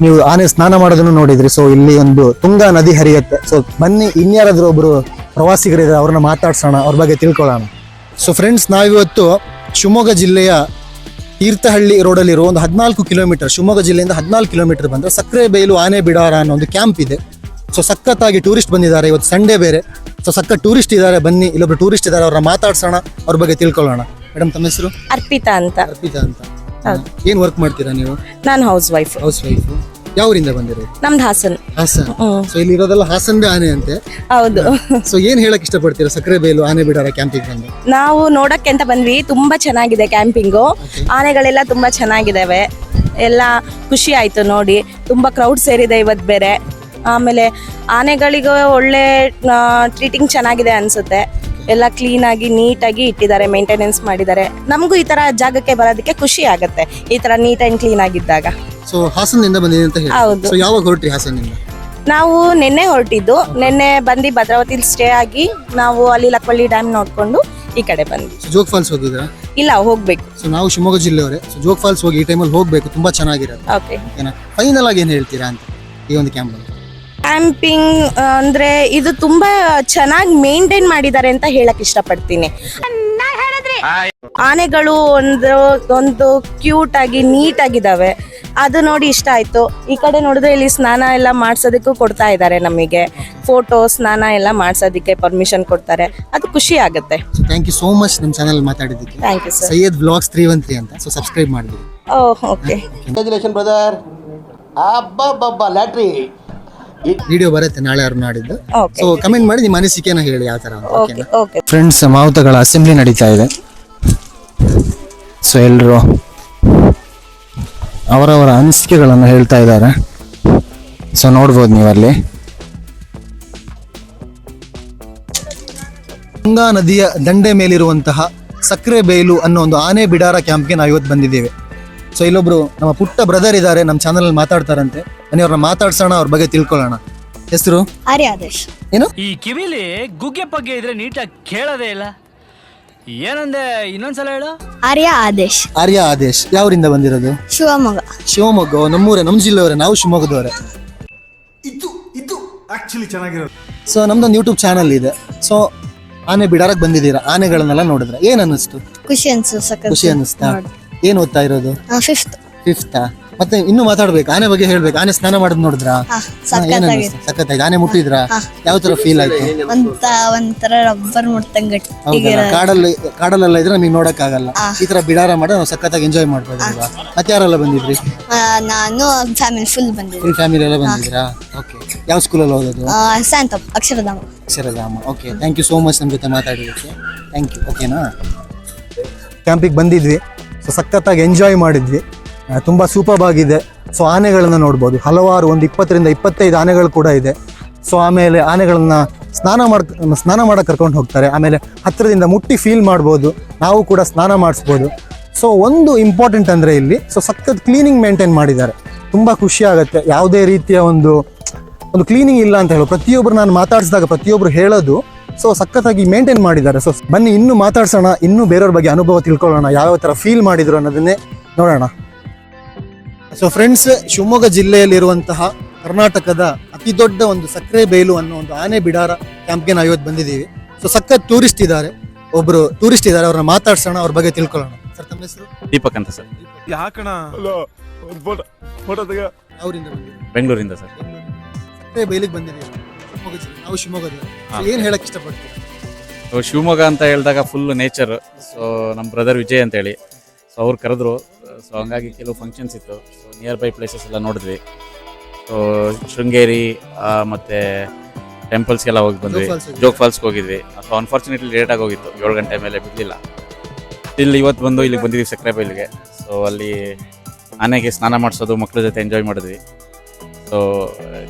ನೀವು ಆನೆ ಸ್ನಾನ ಮಾಡೋದನ್ನು ನೋಡಿದ್ರಿ. ಸೊ ಇಲ್ಲಿ ಒಂದು ತುಂಗಾ ನದಿ ಹರಿಯುತ್ತೆ. ಸೊ ಬನ್ನಿ, ಇನ್ಯಾರಾದ್ರೂ ಒಬ್ರು ಪ್ರವಾಸಿಗರಿದ್ದಾರೆ, ಅವ್ರನ್ನ ಮಾತಾಡ್ಸೋಣ, ಅವ್ರ ಬಗ್ಗೆ ತಿಳ್ಕೊಳ್ಳೋಣ. ಸೊ ಫ್ರೆಂಡ್ಸ್ ನಾವಿವತ್ತು ಶಿವಮೊಗ್ಗ ಜಿಲ್ಲೆಯ ತೀರ್ಥಹಳ್ಳಿ ರೋಡಲ್ಲಿರೋ ಒಂದು ಹದಿನಾಲ್ಕು ಕಿಲೋಮೀಟರ್, ಶಿವಮೊಗ್ಗ ಜಿಲ್ಲೆಯಿಂದ ಹದಿನಾಲ್ಕು ಕಿಲೋಮೀಟರ್ ಬಂದ್ರೆ ಸಕ್ಕರೆ ಬೈಲು ಆನೆ ಬಿಡಾರ ಅನ್ನೋ ಒಂದು ಕ್ಯಾಂಪ್ ಇದೆ. ಸೊ ಸಖತ್ತಾಗಿ ಟೂರಿಸ್ಟ್ ಬಂದಿದ್ದಾರೆ. ಇವತ್ತು ಸಂಡೇ ಬೇರೆ. ಸೊ ಸಕ್ಕ ಟೂರಿಸ್ಟ್ ಇದ್ದಾರೆ. ಬನ್ನಿ, ಇಲ್ಲೊಬ್ರು ಟೂರಿಸ್ಟ್ ಇದ್ದಾರೆ, ಅವ್ರನ್ನ ಮಾತಾಡ್ಸೋಣ, ಅವ್ರ ಬಗ್ಗೆ ತಿಳ್ಕೊಳ್ಳೋಣ. ಮೇಡಮ್ ತಮ್ಮ ಹೆಸರು? ಅರ್ಪಿತಾ ಅಂತ. ಅರ್ಪಿತಾ ಅಂತ. ಏನ್ ವರ್ಕ್ ಮಾಡ್ತೀರಾ ನೀವು? ನಾನು ಹೌಸ್ ವೈಫ್ ಹೌಸ್ ವೈಫ್ ಯಾವರಿಂದ ಬಂದಿರೋದು? ನಮ್ದು ಹಾಸನ್. ಹಾಸನ್. ಸೊ ಇಲ್ಲಿ ಇರೋದೆಲ್ಲ ಹಾಸನ್ ಆನೆ ಅಂತೆ. ಹೌದು. ಸೊ ಏನ್ ಹೇಳಕ್ ಇಷ್ಟಪಡ್ತೀರಾ? ಸಕ್ಕರೆ ಬೇಲು ಆನೆ ಬಿಡಾರ ಕ್ಯಾಂಪಿಗೆ ಬಂದು? ನಾವು ನೋಡಕ್ಕೆ ಅಂತ ಬಂದ್ವಿ. ತುಂಬಾ ಚೆನ್ನಾಗಿದೆ ಕ್ಯಾಂಪಿಂಗು ಆನೆಗಳೆಲ್ಲ ತುಂಬಾ ಚೆನ್ನಾಗಿದಾವೆ. ಎಲ್ಲ ಖುಷಿ ಆಯ್ತು ನೋಡಿ. ತುಂಬಾ ಕ್ರೌಡ್ ಸೇರಿದೆ ಇವತ್ತು ಬೇರೆ. ಆಮೇಲೆ ಆನೆಗಳಿಗೂ ಒಳ್ಳೆ ಟ್ರೀಟಿಂಗ್ ಚೆನ್ನಾಗಿದೆ ಅನ್ಸುತ್ತೆ. ಎಲ್ಲ ಕ್ಲೀನ್ ಆಗಿ ನೀಟಾಗಿ ಇಟ್ಟಿದ್ದಾರೆ ಮೇಂಟೆನೆನ್ಸ್ ಮಾಡಿದ್ದಾರೆ. ನಮಗೂ ಈ ತರ ಜಾಗಕ್ಕೆ ಬರೋದಕ್ಕೆ ಖುಷಿ ಆಗುತ್ತೆ ಈ ತರ ನೀಟ್ ಅಂಡ್ ಕ್ಲೀನ್ ಆಗಿದ್ದಾಗ. ಸೊ ಹಾಸನದಿಂದ ಬಂದಿದೆ ಅಂತ ಹೇಳಿ. ಹೌದು. ಸೊ ಯಾವಾಗ ಹೊರಟ್ರಿ ಹಾಸನದಿಂದ ನಾವು ನಿನ್ನೆ ಹೊರಟಿದ್ದು ನಿನ್ನೆ ಬಂದು ಭದ್ರಾವತಿಲಿ ಸ್ಟೇ ಆಗಿ ನಾವು ಅಲ್ಲಿ ಲಕ್ವಳ್ಳಿ ಡ್ಯಾಮ್ ನೋಡ್ಕೊಂಡು ಈ ಕಡೆ ಬಂದ್ವಿ. ಸೊ ಜೋಗ್ ಫಾಲ್ಸ್ ಹೋಗಿದ್ರಾ ಇಲ್ಲ ಹೋಗ್ಬೇಕು. ಸೊ ನಾವು ಶಿವಮೊಗ್ಗ ಜಿಲ್ಲೆಯವರೇ. ಸೊ ಜೋಗ್ ಫಾಲ್ಸ್ ಹೋಗಿ ಈ ಟೈಮಲ್ಲಿ ಹೋಗ್ಬೇಕು ತುಂಬಾ ಚೆನ್ನಾಗಿರುತ್ತೆ. ಓಕೆ ಫೈನಲ್ ಆಗಿ ಏನ್ ಹೇಳ್ತೀರಾ ಅಂತ ಈ ಒಂದು ಕ್ಯಾಂಪ್ ಕ್ಯಾಂಪಿಂಗ್ ಅಂದ್ರೆ ಇದು ತುಂಬಾ ಚೆನ್ನಾಗಿ ಮೇಂಟೈನ್ ಮಾಡಿದ್ದಾರೆ ಅಂತ ಹೇಳಕ್ ಇಷ್ಟಪಡ್ತೀನಿ. ಆನೆಗಳು ಒಂದು ಒಂದು ಕ್ಯೂಟ್ ಆಗಿ ನೀಟ್ ಆಗಿದಾವೆ ಅದು ನೋಡಿ ಇಷ್ಟ ಆಯ್ತು. ಈ ಕಡೆ ನೋಡಿದ್ರೆ ಇಲ್ಲಿ ಸ್ನಾನ ಎಲ್ಲ ಮಾಡ್ಸೋದಕ್ಕೂ ಕೊಡ್ತಾ ಇದ್ದಾರೆ ನಮಗೆ. ಫೋಟೋ ಸ್ನಾನ ಎಲ್ಲ ಮಾಡ್ಸೋದಕ್ಕೆ ಪರ್ಮಿಷನ್ ಕೊಡ್ತಾರೆ. ಅದು ಖುಷಿ ಆಗುತ್ತೆ. ಥ್ಯಾಂಕ್ ಯು ಸೋ ಮಚ್ ನಿಮ್ಮ channel ಮಾತಾಡಿದ್ದಕ್ಕೆ. Thank you sir Syed blogs three one three ಅಂತ. ಸೊ ಸಬ್ಸ್ಕ್ರೈಬ್ ಮಾಡಿದ್ವಿ ಓಹ್ ಓಕೆ ಕಂಗ್ರಾಚುಲೇಷನ್ ಬ್ರದರ್ ಅಬ್ಬಬ್ಬಬ್ಬ ಲ್ಯಾಟ್ರಿ. ವಿಡಿಯೋ ಬರುತ್ತೆ ನಾಳೆ ಯಾರು ನಾಡಿದ್ದು ಸೊ ಕಮೆಂಟ್ ಮಾಡಿ ನಿಮ್ಮ ಅನಿಸಿಕೆನ ಹೇಳಿ ಯಾವ ತರ ಫ್ರೆಂಡ್ಸ್ ಮಾವುತಗಳ ಅಸೆಂಬ್ಲಿ ನಡೀತಾ ಇದೆ. ಸೊ ಎಲ್ಲರೂ ಅವರವರ ಅನಿಸಿಕೆಗಳನ್ನು ಹೇಳ್ತಾ ಇದ್ದಾರೆ. ಸೊ ನೋಡ್ಬೋದು ನೀವು ಅಲ್ಲಿ ಗಂಗಾ ನದಿಯ ದಂಡೆ ಮೇಲಿರುವಂತಹ ಸಕ್ಕರೆ ಬೇಲು ಅನ್ನೋ ಒಂದು ಆನೆ ಬಿಡಾರ ಕ್ಯಾಂಪ್ಗೆ ನಾವು ಇವತ್ತು ಬಂದಿದ್ದೇವೆ. ಸೊ ಇಲ್ಲೊಬ್ರು ನಮ್ಮ ಪುಟ್ಟ ಬ್ರದರ್ ಇದ್ದಾರೆ ನಮ್ಮ ಚಾನಲ್ ಮಾತಾಡ್ತಾರಂತೆ. ಬನ್ನಿ ಅವ್ರನ್ನ ಮಾತಾಡ್ಸೋಣ ಅವ್ರ ಬಗ್ಗೆ ತಿಳ್ಕೊಳ್ಳೋಣ. ಹೆಸರು? ಆರ್ಯ ಆದೇಶ್ ಏನು? ಈ ಕಿವಿಲಿ ಗುಗ್ಗೆ ಪಗ್ಗೆ ಇದ್ರೆ ನೀಟಾಗಿ ಕೇಳೋದೇ ಇಲ್ಲ. ಏನಂದೆ ಇನ್ನೊಂದ್ಸಲ ಹೇಳು? ಆರ್ಯ ಆದೇಶ್ ಆರ್ಯ ಆದೇಶ್ ಯಾವರಿಂದ ಬಂದಿರೋದು? ಶಿವಮೊಗ್ಗ. ಶಿವಮೊಗ್ಗ ಓ, ನಮ್ಮೂರೇ ನಮ್ಮ ಜಿಲ್ಲೆಯವರೇ ನಾವು ಶಿವಮೊಗ್ಗದವರೇ. ಸೊ ನಮ್ದೊಂದು ಯೂಟ್ಯೂಬ್ ಚಾನಲ್ ಇದೆ. ಸೊ ಆನೆ ಬಿಡಾರಕ್ಕೆ ಬಂದಿದ್ದೀರಾ? ಆನೆಗಳನ್ನೆಲ್ಲ ನೋಡಿದ್ರೆ. ಏನ್ ಅನ್ನಿಸ್ತು? ಖುಷಿ ಅನ್ಸು ಸಖತ್ ಖುಷಿ ಅನ್ನಿಸ್ತಾ ಏನ್ ಓದ್ತಾ ಇರೋದು? ಫಿಫ್ತ್ ಫಿಫ್ತಾ ಮತ್ತೆ ಇನ್ನು ಮಾತಾಡ್ಬೇಕು ಆನೆ ಬಗ್ಗೆ ಹೇಳ್ಬೇಕು. ಆನೆ ಸ್ನಾನ ಮಾಡೋದು ನೋಡಿದ್ರಾ? ಸಖತ್ ಅನ್ನಿಸ್ತು ಸಖತ್ತಾಗಿ. ಆನೆ ಮುಟ್ಟಿದ್ರಾ? ಯಾವ ತರ ಫೀಲ್ ಆಯ್ತು? ಒಂಥರ ರಬ್ಬರ್ ಮುಟ್ಟಂಗ್ ಹೌದಲ್ಲ. ಕಾಡಲ್ಲಿ ಕಾಡಲ್ಲೆಲ್ಲ ಇದ್ರೆ ನಮಗೆ ನೋಡಕ್ ಆಗಲ್ಲ ಈ ತರ ಬಿಡಾರ ಮಾಡಿ ನಾವು ಸಖತ್ತಾಗಿ ಎಂಜಾಯ್ ಮಾಡ್ಬೋದು ಅಲ್ವಾ? ಮತ್ತೆ ಯಾರೆಲ್ಲ ಬಂದಿದ್ರಿ? ನಾನು ಫ್ಯಾಮಿಲಿ ಫುಲ್ ಬಂದಿದ್ದೆ ಫುಲ್ ಫ್ಯಾಮಿಲಿ ಎಲ್ಲ ಬಂದಿದ್ರಾ? ಓಕೆ ಯಾವ ಸ್ಕೂಲಲ್ಲಿ ಓದೋದು? ಶಾಂತಪ್ Akshardham. Akshardham. Okay thank you so much ನಮ್ ಜೊತೆ ಮಾತಾಡಿದ್ದಕ್ಕೆ. ಥ್ಯಾಂಕ್ ಯು ಓಕೆನಾ ಕ್ಯಾಂಪಿಗೆ ಬಂದಿದ್ವಿ. ಸೊ ಸಖತ್ತಾಗಿ ಎಂಜಾಯ್ ಮಾಡಿದ್ವಿ. ತುಂಬ ಸೂಪರ್ ಆಗಿದೆ. ಸೊ ಆನೆಗಳನ್ನು ನೋಡ್ಬೋದು. ಹಲವಾರು ಒಂದು ಇಪ್ಪತ್ತರಿಂದ ಇಪ್ಪತ್ತೈದು ಆನೆಗಳು ಕೂಡ ಇದೆ. ಸೊ ಆಮೇಲೆ ಆನೆಗಳನ್ನು ಸ್ನಾನ ಮಾಡ್ ಸ್ನಾನ ಮಾಡಕ್ಕೆ ಕರ್ಕೊಂಡು ಹೋಗ್ತಾರೆ. ಆಮೇಲೆ ಹತ್ತಿರದಿಂದ ಮುಟ್ಟಿ ಫೀಲ್ ಮಾಡ್ಬೋದು. ನಾವು ಕೂಡ ಸ್ನಾನ ಮಾಡಿಸ್ಬೋದು. ಸೊ ಒಂದು ಇಂಪಾರ್ಟೆಂಟ್ ಅಂದರೆ ಇಲ್ಲಿ ಸೊ ಸಖತ್ ಕ್ಲೀನಿಂಗ್ ಮೇಂಟೈನ್ ಮಾಡಿದ್ದಾರೆ. ತುಂಬ ಖುಷಿ ಆಗುತ್ತೆ. ಯಾವುದೇ ರೀತಿಯ ಒಂದು ಒಂದು ಕ್ಲೀನಿಂಗ್ ಇಲ್ಲ ಅಂತ ಹೇಳೋ ಪ್ರತಿಯೊಬ್ಬರು ನಾನು ಮಾತಾಡಿಸಿದಾಗ ಪ್ರತಿಯೊಬ್ಬರು ಹೇಳೋದು ಸೊ ಸಖತ್ತಾಗಿ ಮೇಂಟೈನ್ ಮಾಡಿದ್ದಾರೆ. ಸೊ ಬನ್ನಿ ಇನ್ನೂ ಮಾತಾಡ್ಸೋಣ. ಇನ್ನೂ ಬೇರೆಯವ್ರ ಬಗ್ಗೆ ಅನುಭವ ತಿಳ್ಕೊಳ್ಳೋಣ. ಯಾವ ಥರ ಫೀಲ್ ಮಾಡಿದ್ರು ಅನ್ನೋದನ್ನೇ ನೋಡೋಣ. ಸೊ ಫ್ರೆಂಡ್ಸ್ ಶಿವಮೊಗ್ಗ ಜಿಲ್ಲೆಯಲ್ಲಿರುವಂತಹ ಕರ್ನಾಟಕದ ಅತಿ ದೊಡ್ಡ ಒಂದು ಸಕ್ಕರೆ ಬೇಲು ಅನ್ನೋ ಒಂದು ಆನೆ ಬಿಡಾರ ಕ್ಯಾಂಪ್ಗೆ ನಾವು ಇವತ್ತು ಬಂದಿದ್ದೀವಿ. ಸೊ ಸಖತ್ ಟೂರಿಸ್ಟ್ ಇದ್ದಾರೆ. ಒಬ್ರು ಟೂರಿಸ್ಟ್ ಇದ್ದಾರೆ. ಅವ್ರನ್ನ ಮಾತಾಡ್ಸೋಣ ಅವ್ರ ಬಗ್ಗೆ ತಿಳ್ಕೊಳ್ಳೋಣ. ಸರ್ ತಮ್ಮ ಹೆಸರು? ದೀಪಕ್ ಅಂತ ಸರ್. ಅವರಿಂದ ಬಂದಿದ್ದೀವಿ ಬೆಂಗಳೂರಿಂದ ಸರ್. ಸಕ್ಕರೆ ಬೈಲಿಗೆ ಬಂದಿದ್ದೀವಿ ಶಿವಮೊಗ್ಗ ಜಿಲ್ಲೆ ನಾವು ಶಿವಮೊಗ್ಗದ ಏನು ಹೇಳಕ್ ಇಷ್ಟಪಡ್ತೀರಾ? ಸೊ ಶಿವಮೊಗ್ಗ ಅಂತ ಹೇಳಿದಾಗ ಫುಲ್ ನೇಚರ್ ಸೊ ನಮ್ಮ ಬ್ರದರ್ ವಿಜಯ್ ಅಂತ ಹೇಳಿ ಸೊ ಅವ್ರು ಕರೆದ್ರು. ಸೊ ಹಂಗಾಗಿ ಕೆಲವು ಫಂಕ್ಷನ್ಸ್ ಇತ್ತು. ಸೊ ನಿಯರ್ ಬೈ ಪ್ಲೇಸಸ್ ಎಲ್ಲ ನೋಡಿದ್ವಿ. ಸೊ ಶೃಂಗೇರಿ ಆ, ಮತ್ತೆ ಟೆಂಪಲ್ಸ್ಗೆಲ್ಲ ಹೋಗಿ ಬಂದ್ವಿ. ಜೋಗ್ falls ಹೋಗಿದ್ರಾ? ಜೋಗ್ ಫಾಲ್ಸ್ಗೆ ಹೋಗಿದ್ವಿ. ಸೊ ಅನ್ಫಾರ್ಚುನೇಟ್ಲಿ ಲೇಟಾಗಿ ಹೋಗಿತ್ತು. ಏಳು ಗಂಟೆ ಮೇಲೆ ಬಿಡಲಿಲ್ಲ. ಇಲ್ಲಿ ಇವತ್ತು ಬಂದು ಇಲ್ಲಿಗೆ ಬಂದಿದ್ದೀವಿ ಸಕ್ಕರೆ ಬೈಲಿಗೆ. ಸೊ ಅಲ್ಲಿ ಆನೆಗೆ ಸ್ನಾನ ಮಾಡಿಸೋದು ಮಕ್ಕಳ ಜೊತೆ ಎಂಜಾಯ್ ಮಾಡಿದ್ವಿ. ಸೊ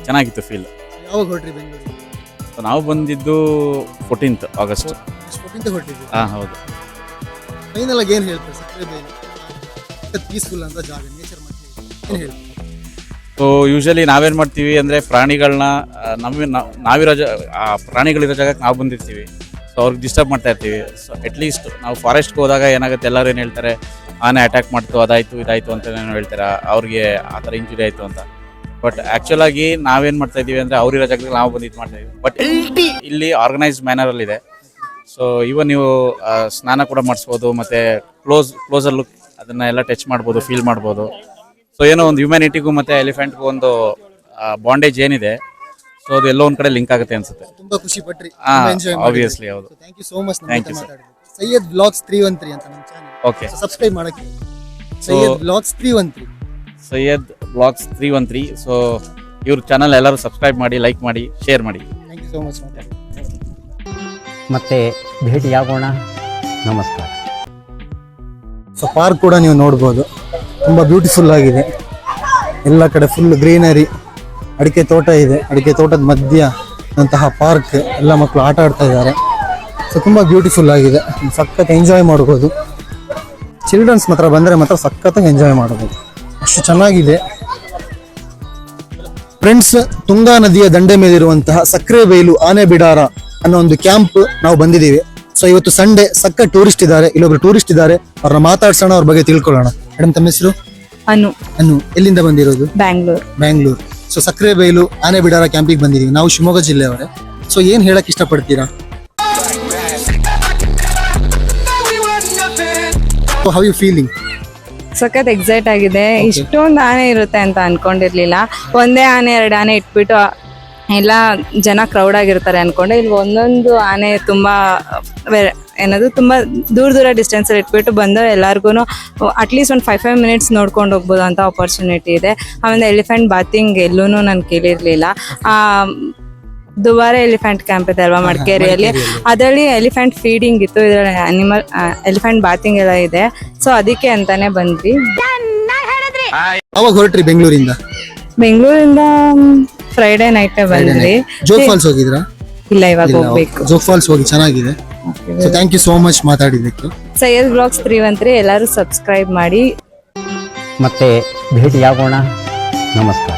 ಚೆನ್ನಾಗಿತ್ತು ಫೀಲ್ ಯಾವಾಗ ಹೊರಟ್ರಿ ಬೆಂಗಳೂರಿಗೆ? ನಾವು ಬಂದಿದ್ದು ಫೋರ್ಟೀನ್ತ್ ಆಗಸ್ಟ್ ಹಾಂ ಹೌದು. ಫೈನಲ್ ಆಗಿ ಏನು ಹೇಳ್ತಾರೆ? ಸಕ್ಕರೆ ಬೈಲು ಪೀಸ್ಫುಲ್ ಅಂತ ಜಾಗ ನೇಚರ್ ಏನು ಹೇಳ್ತಾರೆ? ಸೊ ಯೂಶಲಿ ನಾವೇನು ಮಾಡ್ತೀವಿ ಅಂದರೆ ಪ್ರಾಣಿಗಳನ್ನ ನಮ್ಮ ನಾವಿರೋ ಜ ಆ ಪ್ರಾಣಿಗಳಿರೋ ಜಾಗಕ್ಕೆ ನಾವು ಬಂದಿರ್ತೀವಿ. ಸೊ ಅವ್ರಿಗೆ ಡಿಸ್ಟರ್ಬ್ ಮಾಡ್ತಾ ಇರ್ತೀವಿ. ಸೊ ಅಟ್ಲೀಸ್ಟ್ ನಾವು ಫಾರೆಸ್ಟ್ಗೆ ಹೋದಾಗ ಏನಾಗುತ್ತೆ? ಎಲ್ಲರೂ ಏನು ಹೇಳ್ತಾರೆ? ಆನೆ ಅಟ್ಯಾಕ್ ಮಾಡ್ತು ಅದಾಯಿತು ಇದಾಯಿತು ಅಂತ ಏನೋ ಹೇಳ್ತಾರೆ? ಅವ್ರಿಗೆ ಆ ಥರ ಇಂಜುರಿ ಆಯಿತು ಅಂತ. ಬಟ್ ಆಕ್ಚುಲ್ ಆಗಿ ನಾವೇನ್ ಮಾಡ್ತಾ ಇದ್ದೀವಿ ಅಂದ್ರೆ ಅವ್ರಿರೋ ಜಾಗದಲ್ಲಿ ನಾವು ಬಂದು ಇದು ಮಾಡ್ತಾ ಇದ್ದೀವಿ. ಬಟ್ ಇಲ್ಲಿ ಆರ್ಗನೈಸ್ ಮ್ಯಾನರ್ ಅಲ್ಲಿ ಇದೆ. ಸೊ ಇವನ್ ನೀವು ಆ, ಸ್ನಾನ ಕೂಡ ಮಾಡಿಸ್ಬೋದು ಮತ್ತೆ ಕ್ಲೋಸ್ ಕ್ಲೋಸರ್ ಲುಕ್ ಅದನ್ನ ಎಲ್ಲ ಟಚ್ ಮಾಡ್ಬೋದು ಫೀಲ್ ಮಾಡ್ಬೋದು. ಸೊ ಏನೋ ಒಂದು ಹ್ಯುಮ್ಯಾನಿಟಿಗೂ ಮತ್ತೆ ಎಲಿಫೆಂಟ್ಗೂ ಒಂದು ಬಾಂಡೇಜ್ ಏನಿದೆ. ಸೊ ಅದು ಎಲ್ಲೋ ಒಂದ್ ಕಡೆ ಲಿಂಕ್ ಆಗುತ್ತೆ ಅನ್ಸುತ್ತೆ. ತುಂಬಾ ಖುಷಿ ಪಟ್ರಿ. ಹಾ, obviously, ಹೌದು. Thank you so much Thank you, sir. Syed blogs three one three ಅಂತ ನಮ್ಮ ಚಾನಲ್ ಓಕೆ ಸಬ್ಸ್ಕ್ರೈಬ್ ಮಾಡಕ್ಕೆ. Syed blogs three one three Syed blogs three one three. So ಇವ್ರ ಚಾನಲ್ ಎಲ್ಲರೂ ಸಬ್ಸ್ಕ್ರೈಬ್ ಮಾಡಿ ಲೈಕ್ ಮಾಡಿ ಶೇರ್ ಮಾಡಿ. ಥ್ಯಾಂಕ್ ಯು ಸೋ ಮಚ್ ಮತ್ತೆ ಭೇಟಿಯಾಗೋಣ. ನಮಸ್ಕಾರ. ಸೊ ಪಾರ್ಕ್ ಕೂಡ ನೀವು ನೋಡ್ಬೋದು. ತುಂಬ ಬ್ಯೂಟಿಫುಲ್ ಆಗಿದೆ. ಎಲ್ಲ ಕಡೆ ಫುಲ್ ಗ್ರೀನರಿ ಅಡಿಕೆ ತೋಟ ಇದೆ. ಅಡಿಕೆ ತೋಟದ ಮಧ್ಯ ಅಂತಹ ಪಾರ್ಕ್ ಎಲ್ಲ ಮಕ್ಕಳು ಆಟ ಆಡ್ತಾ ಇದ್ದಾರೆ. ಸೊ ತುಂಬ ಬ್ಯೂಟಿಫುಲ್ ಆಗಿದೆ. ಸಖತ್ ಎಂಜಾಯ್ ಮಾಡ್ಬೋದು. ಚಿಲ್ಡ್ರನ್ಸ್ ಮಾತ್ರ ಬಂದರೆ ಮಾತ್ರ ಸಖತ್ತಾಗಿ ಎಂಜಾಯ್ ಮಾಡ್ಬೋದು. ಅಷ್ಟು ಚೆನ್ನಾಗಿದೆ. ಫ್ರೆಂಡ್ಸ್ ತುಂಗಾ ನದಿಯ ದಂಡೆ ಮೇಲಿರುವಂತಹ ಸಕ್ಕರೆ ಬೈಲು ಆನೆ ಬಿಡಾರ ಅನ್ನೋ ಒಂದು ಕ್ಯಾಂಪ್ ನಾವು ಬಂದಿದ್ದೀವಿ. ಸೊ ಇವತ್ತು ಸಂಡೇ ಸಕ್ಕ ಟೂರಿಸ್ಟ್ ಇದ್ದಾರೆ. ಇಲ್ಲೊಬ್ರು ಟೂರಿಸ್ಟ್ ಇದ್ದಾರೆ. ಅವ್ರನ್ನ ಮಾತಾಡ್ಸೋಣ ಅವ್ರ ಬಗ್ಗೆ ತಿಳ್ಕೊಳ್ಳೋಣ. ಮೇಡಮ್ ತಮ್ಮ ಹೆಸರು? ಅನು. ಅನು. ಎಲ್ಲಿಂದ ಬಂದಿರೋದು? ಬ್ಯಾಂಗ್ಳೂರ್. ಬ್ಯಾಂಗ್ಳೂರ್. ಸೊ ಸಕ್ಕರೆ ಬೈಲು ಆನೆ ಬಿಡಾರ ಕ್ಯಾಂಪಿಗೆ ಬಂದಿದ್ದೀವಿ. ನಾವು ಶಿವಮೊಗ್ಗ ಜಿಲ್ಲೆಯವರೇ. ಸೊ ಏನ್ ಹೇಳಕ್ ಇಷ್ಟಪಡ್ತೀರಾ? ಹೌ ಯು ಫೀಲಿಂಗ್ ಸಖತ್ ಎಕ್ಸೈಟ್ ಆಗಿದೆ. ಇಷ್ಟೊಂದು ಆನೆ ಇರುತ್ತೆ ಅಂತ ಅನ್ಕೊಂಡಿರ್ಲಿಲ್ಲ. ಒಂದೇ ಆನೆ ಎರಡು ಆನೆ ಇಟ್ಬಿಟ್ಟು ಎಲ್ಲ ಜನ ಕ್ರೌಡ್ ಆಗಿರ್ತಾರೆ ಅನ್ಕೊಂಡೆ. ಇಲ್ಲಿ ಒಂದೊಂದು ಆನೆ ತುಂಬಾ ವೆ- ಏನದು ತುಂಬಾ ದೂರ ದೂರ ಡಿಸ್ಟೆನ್ಸ್ ಇಟ್ಬಿಟ್ಟು ಬಂದು ಎಲ್ಲಾರ್ಗು ಅಟ್ಲೀಸ್ಟ್ ಒಂದು ಫೈವ್ ಫೈವ್ ಮಿನಿಟ್ಸ್ ನೋಡ್ಕೊಂಡು ಹೋಗ್ಬೋದು ಅಂತ ಆಪರ್ಚುನಿಟಿ ಇದೆ. ಆಮೇಲೆ ಎಲಿಫೆಂಟ್ ಬಾತಿಂಗ್ ಎಲ್ಲೂ ನಾನು ಕೇಳಿರ್ಲಿಲ್ಲ. ಆ ದುಬಾರೆ ಎಲಿಫೆಂಟ್ ಕ್ಯಾಂಪ್ ಇದೆ ಅಲ್ವಾ ಮಡಿಕೇರಿಯಲ್ಲಿ? ಅದರಲ್ಲಿ ಎಲಿಫೆಂಟ್ ಫೀಡಿಂಗ್ ಇತ್ತು ಇದರಲ್ಲಿ ಅನಿಮಲ್ ಎಲಿಫೆಂಟ್ ಬಾತಿಂಗ್ ಎಲ್ಲ ಇದೆ. ಸೊ ಅದಕ್ಕೆ ಅಂತಾನೆ ಬಂದ್ವಿ. ಹೊರಟ್ರಿ ಬೆಂಗಳೂರಿಂದ? ಬೆಂಗಳೂರಿಂದ ಫ್ರೈಡೆ ನೈಟ್ ಬಂದ್ರಿ ಜೋಗ್ ಫಾಲ್ಸ್ ಹೋಗಿದ್ರಾ? ಇಲ್ಲ ಇವಾಗ ಹೋಗ್ಬೇಕು. ಜೋಗ್ ಫಾಲ್ಸ್ ಹೋಗಿ ಚೆನ್ನಾಗಿದೆ. So thank you so much ಮಾತಾಡಿದ್ದಕ್ಕೆ. Syed blogs three one three ಎಲ್ಲರೂ ಸಬ್ಸ್ಕ್ರೈಬ್ ಮಾಡಿ. ಮತ್ತೆ ಭೇಟಿಯಾಗೋಣ. ನಮಸ್ಕಾರ.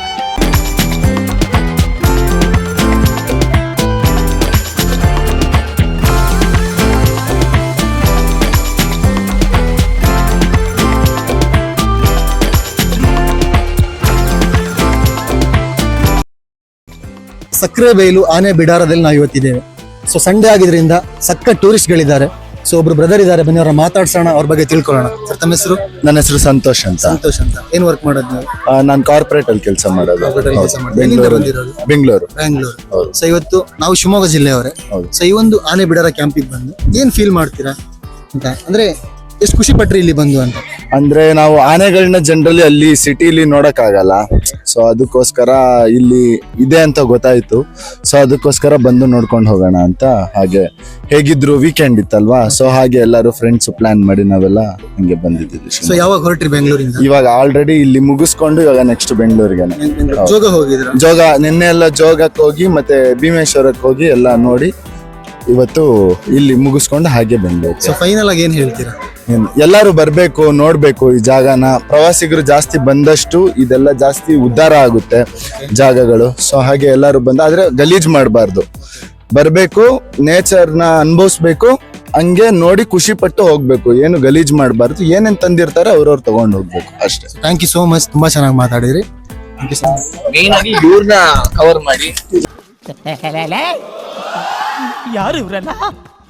ಸಕ್ಕರೆ ಬೈಲು ಆನೆ ಬಿಡಾರದಲ್ಲಿ ನಾವು ಇವತ್ತಿದ್ದೇವೆ. ಸೊ ಸಂಡೇ ಆಗಿದ್ರಿಂದ ಸಕ್ಕ ಟೂರಿಸ್ಟ್ಗಳಿದ್ದಾರೆ ಸೊ ಒಬ್ರು ಬ್ರದರ್ ಇದ್ದಾರೆ ಬನ್ನಿ ಅವ್ರ ಮಾತಾಡ್ಸೋಣ ಅವ್ರ ಬಗ್ಗೆ ತಿಳ್ಕೊಳ್ಳೋಣ. ಸರ್ ತಮ್ಮ ಹೆಸರು? ನನ್ನ ಹೆಸರು ಸಂತೋಷ್ ಅಂತ. ಸಂತೋಷ್ ಅಂತ. ಏನ್ ವರ್ಕ್ ಮಾಡೋದು ನೀವು? ನಾನು ಕಾರ್ಪೊರೇಟ್ ಅಲ್ಲಿ ಕೆಲಸ ಮಾಡೋದು. Corporate ಅಲ್ಲಿ ಕೆಲ್ಸ ಮಾಡೋದು. ಎಲ್ಲಿಂದ ಬೆಂಗಳೂರು. ಬಂದಿರೋದು? ಬೆಂಗಳೂರು. ಬ್ಯಾಂಗ್ಳೂರ್ ಹೌದು. ಸೊ ಇವತ್ತು ನಾವು ಶಿವಮೊಗ್ಗ ಜಿಲ್ಲೆಯವರೇ. ಹೌದು. ಸೊ ಈ ಒಂದು ಆನೆ ಬಿಡಾರ ಕ್ಯಾಂಪಿಗೆ ಬಂದು ಏನ್ ಫೀಲ್ ಮಾಡ್ತೀರಾ ಅಂತ? ಅಂದ್ರೆ ಎಷ್ಟು ಖುಷಿ ಪಟ್ರಿ ಇಲ್ಲಿ ಬಂದು ಅಂತ? ಅಂದ್ರೆ ನಾವು ಆನೆಗಳನ್ನ ಜನರಲಿ ಅಲ್ಲಿ ಸಿಟಿಲಿ ನೋಡಕ್ ಆಗಲ್ಲ ಸೊ ಅದಕ್ಕೋಸ್ಕರ ಇಲ್ಲಿ ಇದೆ ಅಂತ ಗೊತ್ತಾಯ್ತು. ಸೊ ಅದಕ್ಕೋಸ್ಕರ ಬಂದು ನೋಡ್ಕೊಂಡು ಹೋಗೋಣ ಅಂತ ಹಾಗೆ ಹೇಗಿದ್ರು ವೀಕೆಂಡ್ ಇತ್ತಲ್ವಾ? ಸೊ ಹಾಗೆ ಎಲ್ಲರೂ ಫ್ರೆಂಡ್ಸ್ ಪ್ಲಾನ್ ಮಾಡಿ ನಾವೆಲ್ಲ ಹಂಗೆ ಬಂದಿದ್ದೀವಿ ಸೊ ಯಾವಾಗ ಹೊರಟ್ರಿ ಬೆಂಗಳೂರಿಂದ? ಇವಾಗ ಆಲ್ರೆಡಿ ಇಲ್ಲಿ ಮುಗಿಸ್ಕೊಂಡು ಇವಾಗ ನೆಕ್ಸ್ಟ್ ಬೆಂಗಳೂರಿಗೆ. ಜೋಗ ಹೋಗಿದ್ರು? ಜೋಗ ನಿನ್ನೆ ಎಲ್ಲ ಜೋಗಕ್ಕೆ ಹೋಗಿ ಮತ್ತೆ ಭೀಮೇಶ್ವರಕ್ಕೆ ಹೋಗಿ ಎಲ್ಲ ನೋಡಿ ಇವತ್ತು ಇಲ್ಲಿ ಮುಗಿಸ್ಕೊಂಡು ಹಾಗೆ ಬಂದ್ಬೇಕು ಸೊ ಫೈನಲ್ ಆಗಿ ಏನ್ ಹೇಳ್ತೀರಾ? ಏನ್- ಎಲ್ಲರೂ ಬರಬೇಕು ನೋಡಬೇಕು ಈ ಜಾಗನ. ಪ್ರವಾಸಿಗರು ಜಾಸ್ತಿ ಬಂದಷ್ಟು ಇದೆಲ್ಲ ಜಾಸ್ತಿ ಉದ್ಧಾರ ಆಗುತ್ತೆ ಜಾಗಗಳು. ಸೊ ಹಾಗೆ ಎಲ್ಲರೂ ಬಂದ ಆದ್ರೆ ಗಲೀಜ್ ಮಾಡಬಾರ್ದು. ಬರಬೇಕು ನೇಚರ್ನ ಅನುಭವಿಸ್ಬೇಕು ಹಂಗೆ ನೋಡಿ ಖುಷಿ ಪಟ್ಟು ಹೋಗ್ಬೇಕು. ಏನು ಗಲೀಜ್ ಮಾಡಬಾರ್ದು ಏನೇನು ತಂದಿರ್ತಾರೆ ಅವ್ರವ್ರು ತಗೊಂಡು ಹೋಗ್ಬೇಕು ಅಷ್ಟೇ. ಥ್ಯಾಂಕ್ ಯು ಸೋ ಮಚ್ ತುಂಬಾ ಚೆನ್ನಾಗಿ ಮಾತಾಡಿರಿ thank you so much main ಆಗಿ ಇವ್ರನ್ನ ಕವರ್ ಮಾಡಿ.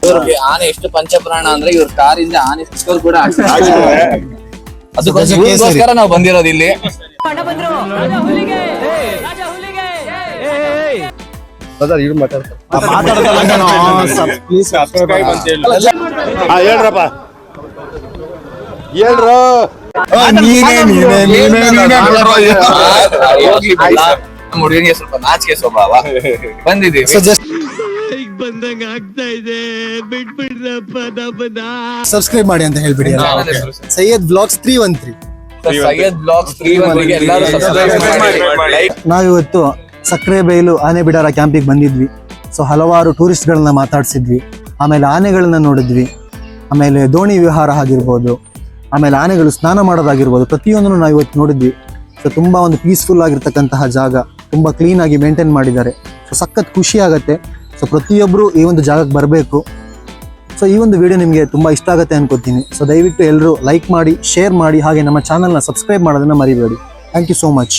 ಇವ್ರಿಗೆ ಆನೆ ಎಷ್ಟು ಪಂಚಪ್ರಾಣ ಅಂದ್ರೆ ಇವ್ರ ಕಾರಿಂದ ಆನೆ ಸಿಕ್ಕೋರು ಕೂಡ ಅದಕ್ಕೋಸ್ಕರ ನಾವು ಬಂದಿರೋದು ಇಲ್ಲಿ. ಹೇಳ್ರಪ್ಪ. ಹೇಳ್ರು. ನೀನೇ ನೀನೇ ನೀನೇ ನೀನೇ ನಮ್ಮ ಹುಡುಗನಿಗೆ ಸ್ವಲ್ಪ ನಾಚಿಕೆ ಸ್ವಭಾವ. ಬಂದಿದ್ದೀವಿ. ಸೊ ಜಸ್ಟ್ ಸಬ್ಸ್ಕ್ರೈಬ್ ಮಾಡಿ ಅಂತ ಹೇಳ್ಬಿಡಿ Syed blogs three one three Syed blogs three ಎಲ್ಲರೂ ಸಬ್ಸ್ಕ್ರೈಬ್ ಮಾಡಿ ನಾವಿವತ್ತು ಸಕ್ಕರೆ ಬೈಲು ಆನೆ ಬಿಡಾರ ಕ್ಯಾಂಪಿಗೆ ಬಂದಿದ್ವಿ. ಸೊ ಹಲವಾರು ಟೂರಿಸ್ಟ್ಗಳನ್ನ ಮಾತಾಡ್ಸಿದ್ವಿ. ಆಮೇಲೆ ಆನೆಗಳನ್ನ ನೋಡಿದ್ವಿ. ಆಮೇಲೆ ದೋಣಿ ವಿಹಾರ ಆಗಿರ್ಬೋದು. ಆಮೇಲೆ ಆನೆಗಳು ಸ್ನಾನ ಮಾಡೋದಾಗಿರ್ಬೋದು. ಪ್ರತಿಯೊಂದನ್ನು ನಾವು ಇವತ್ತು ನೋಡಿದ್ವಿ. ಸೊ ತುಂಬ ಒಂದು ಪೀಸ್ಫುಲ್ ಆಗಿರ್ತಕ್ಕಂತಹ ಜಾಗ. ತುಂಬ ಕ್ಲೀನಾಗಿ ಮೇಂಟೈನ್ ಮಾಡಿದ್ದಾರೆ. ಸೊ ಸಖತ್ ಖುಷಿ ಆಗುತ್ತೆ. ಸೊ ಪ್ರತಿಯೊಬ್ಬರು ಈ ಒಂದು ಜಾಗಕ್ಕೆ ಬರಬೇಕು. ಸೊ ಈ ಒಂದು ವಿಡಿಯೋ ನಿಮಗೆ ತುಂಬ ಇಷ್ಟ ಆಗುತ್ತೆ ಅನ್ಕೋತೀನಿ. ಸೊ ದಯವಿಟ್ಟು ಎಲ್ಲರೂ ಲೈಕ್ ಮಾಡಿ ಶೇರ್ ಮಾಡಿ, ಹಾಗೆ ನಮ್ಮ ಚಾನಲ್ನ ಸಬ್ಸ್ಕ್ರೈಬ್ ಮಾಡೋದನ್ನ ಮರಿಬೇಡಿ. Thank you so much